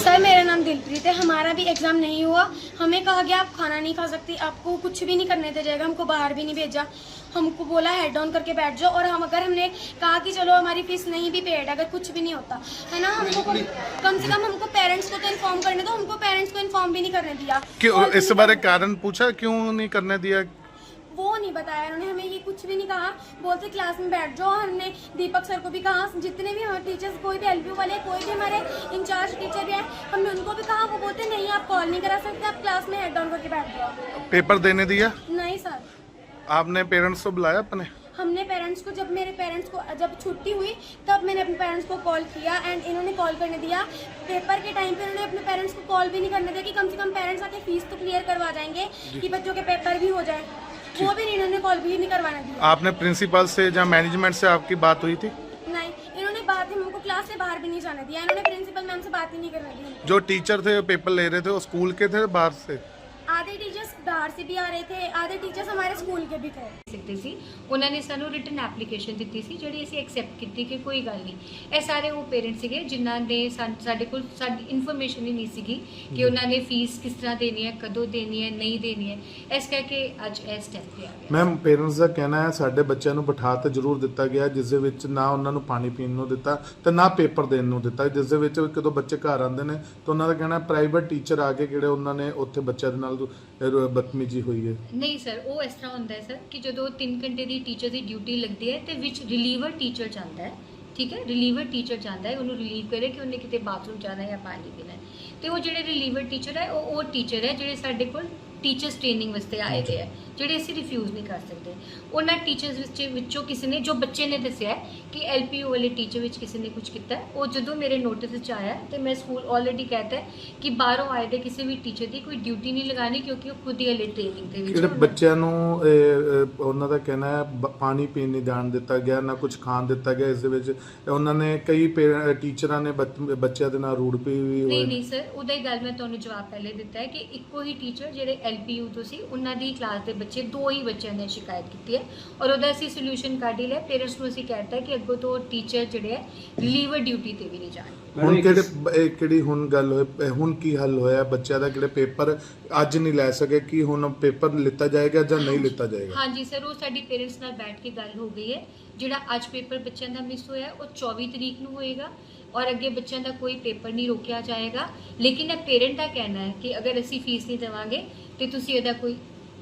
सर मेरा नाम दिलप्रीत है हमारा भी एग्ज़ाम नहीं हुआ। हमें कहा गया आप खाना नहीं खा सकती आपको कुछ भी नहीं करने दिया जाएगा हमको बाहर भी नहीं भेजा। हमको बोला हेड डाउन करके बैठ जाओ और हम अगर हमने कहा कि चलो हमारी फ़ीस नहीं भी पेड अगर कुछ भी नहीं होता है ना हमको कम से कम हमको पेरेंट्स को तो इन्फॉर्म करने दो हमको पेरेंट्स को इन्फॉर्म भी नहीं करने दिया। क्यों इस बारे कारण पूछा क्यों नहीं करने दिया? वो नहीं बताया उन्होंने हमें ये कुछ भी नहीं कहा। बोलते क्लास में बैठ जाओ हमने दीपक सर को भी कहा। जितने भी हमारे टीचर्स कोई भी एलपी वाले कोई भी हमारे इंचार्ज टीचर भी है हमने उनको भी कहा। वो बोलते नहीं आप कॉल नहीं करा सकते आप क्लास में हेड डाउन करके बैठ जाओ। पेपर देने दिया? नहीं सर आपने पेरेंट्स को बुलाया अपने? हमने पेरेंट्स को जब मेरे पेरेंट्स को जब छुट्टी हुई तब मैंने अपने पेरेंट्स को कॉल किया एंड इन्होंने कॉल करने दिया। पेपर के टाइम पे इन्होंने अपने पेरेंट्स को कॉल भी नहीं करने दिया कि कम से कम पेरेंट्स आके फ़ीस तो क्लियर करवा जाएँगे कि बच्चों के पेपर भी हो जाए। वो भी नहीं इन्होंने कॉल भी नहीं करवाना दिया। आपने प्रिंसिपल से या मैनेजमेंट से आपकी बात हुई थी? नहीं इन्होंने बात ही हमको क्लास से बाहर भी नहीं जाने दिया। इन्होंने प्रिंसिपल मैम से बात ही नहीं करवाई दी जो टीचर थे पेपर ले रहे थे वो स्कूल के थे बाहर से? आधे टीचर्स बाहर से भी आ रहे थे आधे टीचर्स हमारे स्कूल के भी थे ਸਕਦੇ ਸੀ ਉਹਨਾਂ ਨੇ ਸਾਨੂੰ ਰਿਟਨ ਐਪਲੀਕੇਸ਼ਨ ਦਿੱਤੀ ਸੀ ਜਿਹੜੀ ਅਸੀਂ ਐਕਸੈਪਟ ਕੀਤੀ ਕਿ ਕੋਈ ਗੱਲ ਨਹੀਂ ਇਹ ਸਾਰੇ ਉਹ ਪੇਰੈਂਟਸ ਸੀਗੇ ਜਿਨ੍ਹਾਂ ਨੇ ਸਾਨ- ਸਾਡੇ ਕੋਲ ਸਾਡੀ ਇਨਫੋਰਮੇਸ਼ਨ ਹੀ ਨਹੀਂ ਸੀਗੀ ਕਿ ਉਹਨਾਂ ਨੇ ਫੀਸ ਕਿਸ ਤਰ੍ਹਾਂ ਦੇਣੀ ਹੈ ਕਦੋਂ ਦੇਣੀ ਹੈ ਨਹੀਂ ਦੇਣੀ ਹੈ ਇਸ ਕਰਕੇ ਅੱਜ ਇਹ ਸਟੈਪ ਤੇ ਆ ਗਿਆ ਮੈਮ ਪੇਰੈਂਟਸ ਦਾ ਕਹਿਣਾ ਹੈ ਸਾਡੇ ਬੱਚਿਆਂ ਨੂੰ ਬਿਠਾ ਤੇ ਜ਼ਰੂਰ ਦਿੱਤਾ ਗਿਆ ਜਿਸ ਦੇ ਵਿੱਚ ਨਾ ਉਹਨਾਂ ਨੂੰ ਪਾਣੀ ਪੀਣ ਨੂੰ ਦਿੱਤਾ ਤੇ ਨਾ ਪੇਪਰ ਦੇਣ ਨੂੰ ਦਿੱਤਾ ਜਿਸ ਦੇ ਵਿੱਚ ਕਦੋਂ ਬੱਚੇ ਘਰ ਆਉਂਦੇ ਨੇ ਤਾਂ ਉਹਨਾਂ ਦਾ ਕਹਿਣਾ ਪ੍ਰਾਈਵੇਟ ਟੀਚਰ ਆ ਕੇ ਕਿਹੜੇ ਉਹਨਾਂ ਨੇ ਉੱਥੇ ਬੱਚਿਆਂ ਦੇ ਨਾਲ ਅਹ, ਬਦਤਮੀਜ਼ੀ ਹੋਈ ਹੈ। ਨਹੀਂ ਸਰ, ਉਹ ਇਸ ਤਰ੍ਹਾਂ ਹੁੰਦਾ ਹੈ ਸਰ ਕਿ ਜਦੋਂ 3 ਘੰਟੇ ਦੀ ਟੀਚਰ ਦੀ ਡਿਊਟੀ ਲੱਗਦੀ ਹੈ ਤੇ ਵਿੱਚ ਰਿਲੀਵਰ ਟੀਚਰ ਜਾਂਦਾ ਹੈ, ਠੀਕ ਹੈ? ਰਿਲੀਵਰ ਟੀਚਰ ਜਾਂਦਾ ਹੈ, ਉਹਨੂੰ ਰਿਲੀਵ ਕਰੇ ਕਿ ਉਹਨੇ ਕਿਤੇ ਬਾਥਰੂਮ ਜਾਣਾ ਹੈ ਜਾਂ ਪਾਣੀ ਪੀਣਾ ਹੈ। ਤੇ ਉਹ ਜਿਹੜੇ ਰਿਲੀਵਰ ਟੀਚਰ ਹੈ, ਉਹ ਉਹ ਟੀਚਰ ਹੈ ਜਿਹੜੇ ਸਾਡੇ ਕੋਲ ਟੀਚਰਸ ਟ੍ਰੇਨਿੰਗ ਵਾਸਤੇ ਆਏ ਦੇ ਹੈ ਜਿਹੜੇ ਅਸੀਂ ਰਿਫਿਊਜ਼ ਨਹੀਂ ਕਰ ਸਕਦੇ। ਉਹਨਾਂ ਟੀਚਰਸ ਵਿੱਚ ਵਿੱਚੋਂ ਕਿਸੇ ਨੇ ਜੋ ਬੱਚੇ ਨੇ ਦੱਸਿਆ ਕਿ ਐਲਪੀਯੂ ਵਾਲੇ ਟੀਚਰ ਵਿੱਚ ਕਿਸੇ ਨੇ ਕੁਝ ਕੀਤਾ ਉਹ ਜਦੋਂ ਮੇਰੇ ਨੋਟਿਸ ਵਿੱਚ ਆਇਆ ਤੇ ਮੈਂ ਸਕੂਲ ਆਲਰੇਡੀ ਕਹਿਤਾ ਕਿ ਬਾਹਰੋਂ ਆਏ ਦੇ ਕਿਸੇ ਵੀ ਟੀਚਰ ਦੀ ਕੋਈ ਡਿਊਟੀ ਨਹੀਂ ਲਗਾਣੀ ਕਿਉਂਕਿ ਉਹ ਖੁਦ ਹੀ ਹਲੇ ਟ੍ਰੇਨਿੰਗ ਦੇ ਵਿੱਚ ਜਿਹੜੇ ਬੱਚਿਆਂ ਨੂੰ ਉਹਨਾਂ ਦਾ ਕਹਿਣਾ ਹੈ ਪਾਣੀ ਪੀਣ ਨਹੀਂ ਜਾਣ ਦਿੱਤਾ ਗਿਆ ਨਾ ਕੁਝ ਖਾਣ ਦਿੱਤਾ ਗਿਆ ਇਸ ਦੇ ਵਿੱਚ ਉਹਨਾਂ ਨੇ ਕਈ ਟੀਚਰਾਂ ਨੇ ਬੱਚ- ਬੱਚਿਆਂ ਦੇ ਨਾਲ ਰੂੜਪੀ ਵੀ ਨਹੀਂ ਨਹੀਂ ਸਰ ਉਹਦਾ ਹੀ ਗੱਲ ਮੈਂ ਤੁਹਾਨੂੰ ਜਵਾਬ ਪਹਿਲੇ ਦਿੱਤਾ ਹੈ ਕਿ ਇੱਕੋ ਹੀ ਟੀਚਰ ਜਿਹੜੇ ਐਲਪੀਯੂ ਤੋਂ ਸੀ ਉਹਨਾਂ ਦੀ ਕਲਾਸ ਦੇ ਬੱਚੇ ਦੋ ਹੀ ਬੱਚਿਆਂ ਨੇ ਸ਼ਿਕਾਇਤ ਕੀਤੀ ਹੈ। ਔਰ ਉਹਦਾ ਅਸੀਂ ਸੋਲੂਸ਼ਨ ਕੱਢ ਹੀ ਲਿਆ। ਪੇਰੈਂਟਸ ਨੂੰ ਅਸੀਂ ਕਹਿਤਾ ਕਿ ਅੱਗੋਂ ਤੋਂ ਟੀਚਰ ਜਿਹੜੇ ਹੈ ਰਿਲੀਵਰ ਡਿਊਟੀ ਤੇ ਵੀ ਨਹੀਂ ਜਾਣ। ਹੁਣ ਕਿਹੜੇ ਇਹ ਕਿਹੜੀ ਹੁਣ ਗੱਲ ਹੋਈ ਹੁਣ ਕੀ ਹੱਲ ਹੋਇਆ? ਬੱਚਿਆਂ ਦਾ ਕਿਹੜੇ ਪੇਪਰ ਅੱਜ ਨਹੀਂ ਲੈ ਸਕੇ ਕੀ ਹੁਣ ਪੇਪਰ ਲਿੱਤਾ ਜਾਏਗਾ ਜਾਂ ਨਹੀਂ ਲਿੱਤਾ ਜਾਏਗਾ? ਹਾਂਜੀ ਸਰ ਉਹ ਸਾਡੀ ਪੇਰੈਂਟਸ ਨਾਲ ਬੈਠ ਕੇ ਗੱਲ ਹੋ ਗਈ ਹੈ। ਜਿਹੜਾ ਅੱਜ ਪੇਪਰ ਬੱਚਿਆਂ ਦਾ ਮਿਸ ਹੋਇਆ ਉਹ 24 ਤਰੀਕ ਨੂੰ ਹੋਏਗਾ। ਔਰ ਅੱਗੇ ਬੱਚਿਆਂ ਦਾ ਕੋਈ ਪੇਪਰ ਨਹੀਂ ਰੋਕਿਆ ਜਾਏਗਾ। ਲੇਕਿਨ ਇਹ ਪੇਰੈਂਟ ਦਾ ਕਹਿਣਾ ਹੈ ਕਿ ਅਗਰ ਅਸੀਂ ਫੀਸ ਨਹੀਂ ਦੇਵਾਂਗੇ ਤੇ ਤੁਸੀਂ ਇਹਦਾ ਕੋਈ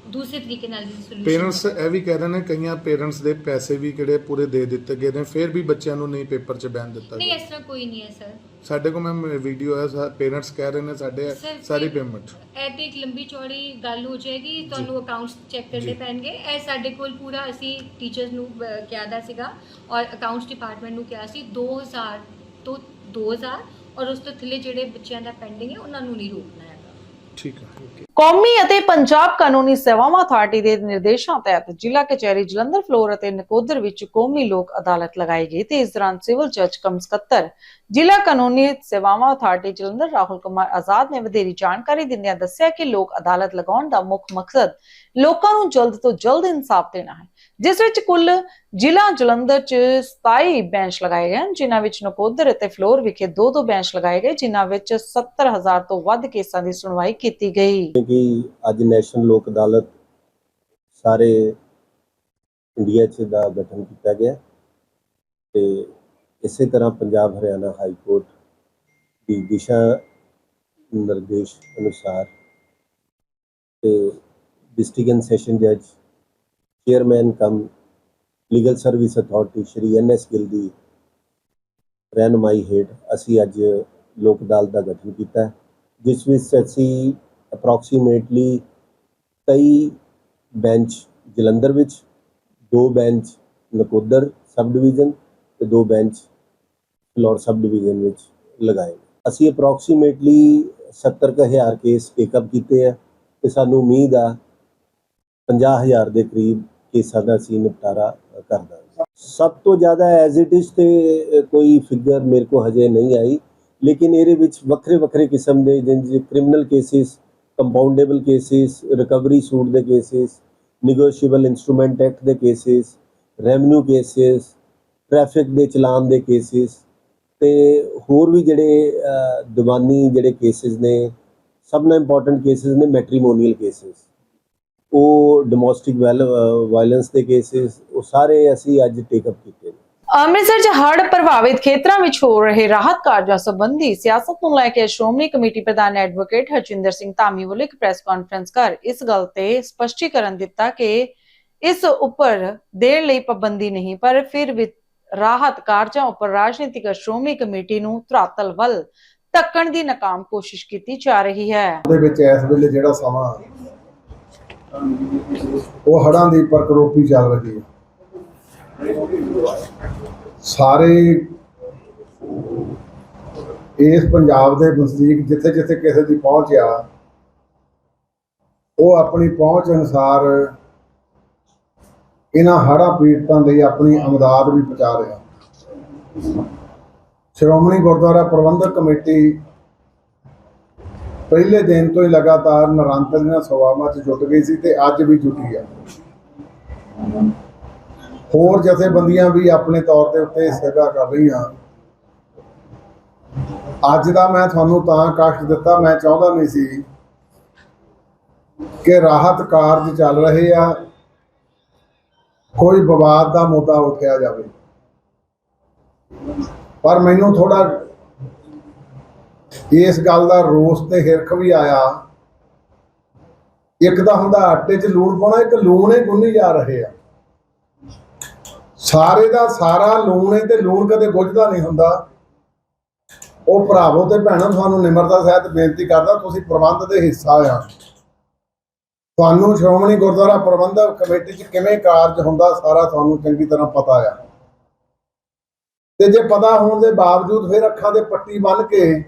ਦੂਸਰੇ ਤਰੀਕੇ ਨਾਲ ਵੀ ਸੋਲੂਸ਼ਨ ਪੇਰੈਂਟਸ ਇਹ ਵੀ ਕਹਿ ਰਹੇ ਨੇ ਕਈਆਂ ਪੇਰੈਂਟਸ ਦੇ ਪੈਸੇ ਵੀ ਕਿਹੜੇ ਪੂਰੇ ਦੇ ਦਿੱਤੇ ਗਏ ਨੇ ਫਿਰ ਵੀ ਬੱਚਿਆਂ ਨੂੰ ਨਹੀਂ ਪੇਪਰ 'ਚ ਬੈਨ ਦਿੱਤਾ ਨਹੀਂ ਇਸ ਤਰ੍ਹਾਂ ਕੋਈ ਨਹੀਂ ਹੈ ਸਰ ਸਾਡੇ ਕੋਲ ਮੈਮ ਵੀਡੀਓ ਹੈ ਪੇਰੈਂਟਸ ਕਹਿ ਰਹੇ ਨੇ ਸਾਡੇ ਸਾਰੀ ਪੇਮੈਂਟ ਇਹ ਤੇ ਇੱਕ ਲੰਬੀ ਚੌੜੀ ਗੱਲ ਹੋ ਜਾਏਗੀ ਤੁਹਾਨੂੰ ਅਕਾਊਂਟਸ ਚੈੱਕ ਕਰਨੇ ਪੈਣਗੇ। ਇਹ ਸਾਡੇ ਕੋਲ ਪੂਰਾ ਅਸੀਂ ਟੀਚਰਸ ਨੂੰ ਕਿਹਾ ਦਾ ਸੀਗਾ ਔਰ ਅਕਾਊਂਟਸ ਡਿਪਾਰਟਮੈਂਟ ਨੂੰ ਕਿਹਾ ਸੀ 2000 ਤੋਂ 2000 ਔਰ ਉਸ ਤੋਂ ਥੱਲੇ ਜਿਹੜੇ ਬੱਚਿਆਂ ਦਾ ਪੈਂਡਿੰਗ ਹੈ ਉਹਨਾਂ ਨੂੰ ਨਹੀਂ ਰੋਕਣਾ ਹੈਗਾ। ਠੀਕ ਹੈ। ਕੌਮੀ ਅਤੇ ਪੰਜਾਬ ਕਾਨੂੰਨੀ ਸੇਵਾਵਾਂ ਅਥਾਰਟੀ ਦੇ ਨਿਰਦੇਸ਼ਾਂ ਤਹਿਤ ਜ਼ਿਲ੍ਹਾ ਕਚਹਿਰੀ ਜਲੰਧਰ ਫਲੋਰ ਅਤੇ ਨਕੋਦਰ ਵਿੱਚ ਕੌਮੀ ਲੋਕ ਅਦਾਲਤ ਲਗਾਈ ਗਈ ਤੇ ਇਸ ਦੌਰਾਨ ਸਿਵਲ ਜੱਜ ਕਮ ਸਕੱਤਰ ਜ਼ਿਲ੍ਹਾ ਕਾਨੂੰਨੀ ਸੇਵਾਵਾਂ ਅਥਾਰਟੀ ਜਲੰਧਰ ਰਾਹੁਲ ਕੁਮਾਰ ਆਜ਼ਾਦ ਨੇ ਵਧੇਰੀ ਜਾਣਕਾਰੀ ਦਿੰਦਿਆਂ ਦੱਸਿਆ ਕਿ ਲੋਕ ਅਦਾਲਤ ਲਗਾਉਣ ਦਾ ਮੁੱਖ ਮਕਸਦ ਲੋਕਾਂ ਨੂੰ ਜਲਦ ਤੋਂ ਜਲਦ ਇਨਸਾਫ ਦੇਣਾ ਹੈ। ਜਿਸ ਵਿੱਚ ਕੁੱਲ ਜ਼ਿਲ੍ਹਾ ਜਲੰਧਰ 'ਚ 27 ਬੈਂਚ ਲਗਾਏ ਗਏ ਜਿਨ੍ਹਾਂ ਵਿੱਚ ਨਕੋਦਰ ਅਤੇ ਫਲੋਰ ਵਿਖੇ ਦੋ ਦੋ ਬੈਂਚ ਲਗਾਏ ਗਏ, ਜਿਨ੍ਹਾਂ ਵਿੱਚ 70000 ਤੋਂ ਵੱਧ ਕੇਸਾਂ ਦੀ ਸੁਣਵਾਈ ਕੀਤੀ ਗਈ। ਕਿ ਅੱਜ ਨੈਸ਼ਨਲ ਲੋਕ ਅਦਾਲਤ ਸਾਰੇ ਇੰਡੀਆ 'ਚ ਦਾ ਗਠਨ ਕੀਤਾ ਗਿਆ ਤੇ ਇਸੇ ਤਰ੍ਹਾਂ ਪੰਜਾਬ ਹਰਿਆਣਾ ਹਾਈ ਕੋਰਟ ਦੀ ਦਿਸ਼ਾ ਨਿਰਦੇਸ਼ ਅਨੁਸਾਰ ਤੇ ਡਿਸਟ੍ਰਿਕਟ ਸੈਸ਼ਨ ਜੱਜ chairman cum legal service authority Shri N S Gill ਦੀ ਰਹਿਨੁਮਾਈ ਹੇਠ ਅਸੀਂ ਅੱਜ ਲੋਕ ਅਦਾਲਤ ਦਾ ਗਠਨ ਕੀਤਾ ਹੈ, ਜਿਸ ਵਿੱਚ ਅਸੀਂ ਅਪਰੋਕਸੀਮੇਟਲੀ ਕਈ ਬੈਂਚ ਜਲੰਧਰ ਵਿੱਚ ਦੋ ਬੈਂਚ ਨਕੋਦਰ ਸਬ ਡਿਵੀਜ਼ਨ ਤੇ ਦੋ ਬੈਂਚ ਫਲੋਰ ਸਬ ਡਿਵੀਜ਼ਨ ਵਿੱਚ ਲਗਾਏ ਅਸੀਂ ਅਪਰੋਕਸੀਮੇਟਲੀ 70000 ਕੇਸ ਟੇਕਅਪ ਕੀਤੇ ਆ ਤੇ ਸਾਨੂੰ ਉਮੀਦ ਆ 50000 ਦੇ ਕਰੀਬ ਕੇਸਾਂ ਦਾ ਅਸੀਂ ਨਿਪਟਾਰਾ ਕਰਦਾ ਸਭ ਤੋਂ ਜ਼ਿਆਦਾ ਐਜ਼ ਇਟ ਇਜ਼ ਤੇ ਕੋਈ ਫਿਗਰ ਮੇਰੇ ਕੋ ਹਜੇ ਨਹੀਂ ਆਈ ਲੇਕਿਨ ਇਹਦੇ ਵਿੱਚ ਵੱਖਰੇ ਵੱਖਰੇ ਕਿਸਮ ਦੇ ਜਿਵੇਂ criminal cases compoundable cases recovery suit ਦੇ ਕੇਸਿਸ ਨਿਗੋਸ਼ੀਏਬਲ ਇਨਸਟਰੂਮੈਂਟ ਐਕਟ ਦੇ ਕੇਸਿਸ ਰੈਵਨਿਊ ਕੇਸਿਸ ਟ੍ਰੈਫਿਕ ਦੇ ਚਲਾਨ ਦੇ ਕੇਸਿਸ ਤੇ ਹੋਰ ਵੀ ਜਿਹੜੇ ਅਹ, ਜਿਹੜੇ ਕੇਸਿਸ ਨੇ ਸਭ ਨਾਲ ਇੰਪੋਰਟੈਂਟ ਕੇਸਿਸ ਨੇ ਮੈਟ੍ਰੀਮੋਨੀਅਲ ਕੇਸਿਸ ਉਹ ਡੋਮੈਸਟਿਕ ਵਾਇਲੈਂਸ ਦੇ ਕੇਸਿਸ ਉਹ ਸਾਰੇ ਅਸੀਂ ਅੱਜ ਟੇਕ ਅਪ ਕੀਤੇ ਨੇ। ਅੰਮ੍ਰਿਤਸਰ 'ਚ ਹੜ੍ਹ ਪ੍ਰਭਾਵਿਤ ਖੇਤਰਾਂ ਵਿੱਚ ਹੋ ਰਹੇ ਰਾਹਤ ਕਾਰਜਾਂ ਸੰਬੰਧੀ ਸਿਆਸਤ ਨੂੰ ਲੈ ਕੇ ਸ਼੍ਰੋਮਣੀ ਕਮੇਟੀ ਪ੍ਰਧਾਨ ਐਡਵੋਕੇਟ ਹਰਜਿੰਦਰ ਸਿੰਘ ਧਾਮੀ ਵੱਲੋਂ ਇੱਕ ਪ੍ਰੈਸ ਕਾਨਫਰੰਸ ਕਰ ਇਸ ਗੱਲ ਤੇ ਸਪਸ਼ਟੀਕਰਨ ਦਿੱਤਾ ਕਿ ਇਸ ਉੱਪਰ ਦੇਰ ਲਈ ਪਾਬੰਦੀ ਨਹੀਂ ਪਰ ਫਿਰ ਵੀ ਰਾਹਤ ਕਾਰਜਾਂ ਉੱਪਰ ਰਾਜਨੀਤਿਕ ਸ਼੍ਰੋਮਣੀ ਕਮੇਟੀ ਨੂੰ ਧਰਾਤਲ ਵੱਲ ਧੱਕਣ ਦੀ ਨਾਕਾਮ ਕੋਸ਼ਿਸ਼ ਕੀਤੀ ਜਾ ਰਹੀ ਹੈ। ਉਹਦੇ ਵਿੱਚ ਇਸ ਵੇਲੇ ਜਿਹੜਾ ਸਮਾਂ ਉਹ ਹੜਾਂ ਦੀ ਪ੍ਰਕਰੋਪੀ ਚੱਲ ਰਹੀ ਹੈ। ਸਾਰੇ ਇਸ ਪੰਜਾਬ ਦੇ ਵਸਨੀਕ ਜਿੱਥੇ ਜਿੱਥੇ ਕਿਸੇ ਦੀ ਪਹੁੰਚ ਆ, ਉਹ ਆਪਣੀ ਪਹੁੰਚ ਅਨੁਸਾਰ ਇਹਨਾਂ ਹੜ੍ਹਾਂ ਪੀੜਤਾਂ ਲਈ ਆਪਣੀ ਅਮਦਾਦ ਵੀ ਪਹੁੰਚਾ ਰਿਹਾ ਸ਼੍ਰੋਮਣੀ ਗੁਰਦੁਆਰਾ ਪ੍ਰਬੰਧਕ ਕਮੇਟੀ ਪਹਿਲੇ ਦਿਨ ਤੋਂ ਹੀ ਲਗਾਤਾਰ ਨਿਰੰਤਰ ਇਹਨਾਂ ਸੇਵਾਵਾਂ 'ਚ ਜੁਟ ਗਈ ਸੀ ਤੇ ਅੱਜ ਵੀ ਜੁਟੀ ਆ। ਹੋਰ ਜਥੇਬੰਦੀਆਂ ਵੀ ਆਪਣੇ ਤੌਰ ਤੇ ਉੱਤੇ ਸੇਵਾ ਕਰ ਰਹੀਆਂ। ਅੱਜ ਦਾ ਮੈਂ ਤੁਹਾਨੂੰ ਤਾਂ ਕਸ਼ਟ ਦਿੱਤਾ, ਮੈਂ ਚਾਹੁੰਦਾ ਨਹੀਂ ਸੀ ਕਿ ਰਾਹਤ ਕਾਰਜ ਚੱਲ ਰਹੇ ਆ, ਕੋਈ ਵਿਵਾਦ ਦਾ ਮੁੱਦਾ ਉੱਠਿਆ ਜਾਵੇ। ਪਰ ਮੈਨੂੰ ਥੋੜਾ ਇਸ ਗੱਲ ਦਾ ਰੋਸ ਤੇ ਹਿਰਖ ਵੀ ਆਇਆ। ਇੱਕ ਤਾਂ ਹੁੰਦਾ ਆਟੇ 'ਚ ਲੂਣ ਪਾਉਣਾ, ਇੱਕ ਲੂਣ ਹੀ ਗੁੰਨੀ ਜਾ ਰਹੇ ਆ। ਸਾਰੇ ਦਾ ਸਾਰਾ ਲੂਣ ਹੈ ਤੇ ਲੂਣ ਕਦੇ ਗੁੱਝਦਾ ਨਹੀਂ ਹੁੰਦਾ। ਉਹ ਭਰਾਵੋ ਤੇ ਭੈਣੋ, ਤੁਹਾਨੂੰ ਨਿਮਰਤਾ ਸਹਿਤ ਬੇਨਤੀ ਕਰਦਾ, ਤੁਸੀਂ ਪ੍ਰਬੰਧ ਦੇ ਹਿੱਸਾ ਆ। ਤੁਹਾਨੂੰ ਸ਼੍ਰੋਮਣੀ ਗੁਰਦੁਆਰਾ ਪ੍ਰਬੰਧਕ ਕਮੇਟੀ 'ਚ ਕਿਵੇਂ ਕਾਰਜ ਹੁੰਦਾ, ਸਾਰਾ ਤੁਹਾਨੂੰ ਚੰਗੀ ਤਰ੍ਹਾਂ ਪਤਾ ਆ। ਤੇ ਜੇ ਪਤਾ ਹੋਣ ਦੇ ਬਾਵਜੂਦ ਫਿਰ ਅੱਖਾਂ ਦੇ ਪੱਟੀ ਬੰਨ ਕੇ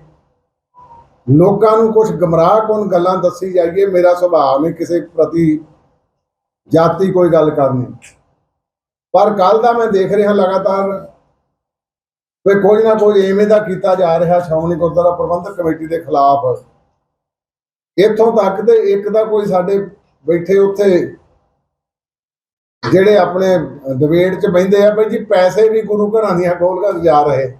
ਲੋਕਾਂ ਨੂੰ ਕੁਝ ਗਮਰਾਹ ਕੋਨ ਗੱਲਾਂ ਦੱਸੀ ਜਾਈਏ, ਮੇਰਾ ਸੁਭਾਅ ਨਹੀਂ, ਕਿਸੇ ਪ੍ਰਤੀ ਜਾਤੀ ਕੋਈ ਗੱਲ ਕਰਨੀ। ਪਰ ਕੱਲ ਦਾ ਮੈਂ ਦੇਖ ਰਿਹਾ ਲਗਾਤਾਰ ਵੀ ਕੋਈ ਨਾ ਕੋਈ ਐਵੇਂ ਦਾ ਕੀਤਾ ਜਾ ਰਿਹਾ, ਸ਼੍ਰੋਮਣੀ ਗੁਰਦੁਆਰਾ ਪ੍ਰਬੰਧਕ ਕਮੇਟੀ ਦੇ ਖਿਲਾਫ। ਇੱਥੋਂ ਤੱਕ ਤੇ ਇੱਕ ਦਾ ਕੋਈ ਸਾਡੇ ਬੈਠੇ ਉੱਥੇ ਜਿਹੜੇ ਆਪਣੇ ਡਿਬੇਟ 'ਚ ਬਹਿੰਦੇ ਆ, ਬਈ ਜੀ ਪੈਸੇ ਵੀ ਗੁਰੂ ਘਰਾਂ ਦੀਆਂ ਗੋਲਗਾਂ ਜਾ ਰਹੇ।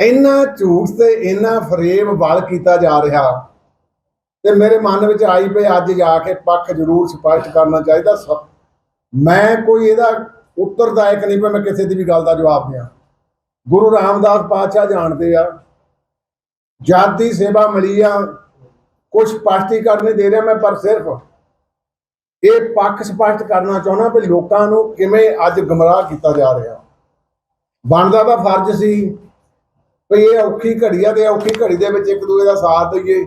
ਇੰਨਾ ਝੂਠ ਤੇ ਇੰਨਾ ਫਰੇਬ ਵਲ ਕੀਤਾ ਜਾ ਰਿਹਾ ਤੇ ਮੇਰੇ ਮਨ ਵਿੱਚ ਆਈ ਪਈ ਅੱਜ ਜਾ ਕੇ ਪੱਖ ਜ਼ਰੂਰ ਸਪਸ਼ਟ ਕਰਨਾ ਚਾਹੀਦਾ। ਸ- ਮੈਂ ਕੋਈ ਇਹਦਾ ਉੱਤਰਦਾਇਕ ਨਹੀਂ ਪਈ ਮੈਂ ਕਿਸੇ ਦੀ ਵੀ ਗੱਲ ਦਾ ਜਵਾਬ ਦਿਆਂ ਗੁਰੂ ਰਾਮਦਾਸ ਪਾਤਸ਼ਾਹ ਜਾਣਦੇ ਆ ਜਾਤੀ ਸੇਵਾ ਮਿਲੀ ਆ ਕੁਝ ਸਪਸ਼ਟੀਕਰਨ ਨਹੀਂ ਦੇ ਰਿਹਾ ਮੈਂ, ਪਰ ਸਿਰਫ ਇਹ ਪੱਖ ਸਪਸ਼ਟ ਕਰਨਾ ਚਾਹੁੰਦਾ ਵੀ ਲੋਕਾਂ ਨੂੰ ਕਿਵੇਂ ਅੱਜ ਗਮਰਾਹ ਕੀਤਾ ਜਾ ਰਿਹਾ। ਬਣਦਾ ਤਾਂ ਫਰਜ਼ ਸੀ ਵੀ ਇਹ ਔਖੀ ਘੜੀ ਆ ਤੇ ਔਖੀ ਘੜੀ ਦੇ ਵਿੱਚ ਇੱਕ ਦੂਜੇ ਦਾ ਸਾਥ ਦਈਏ।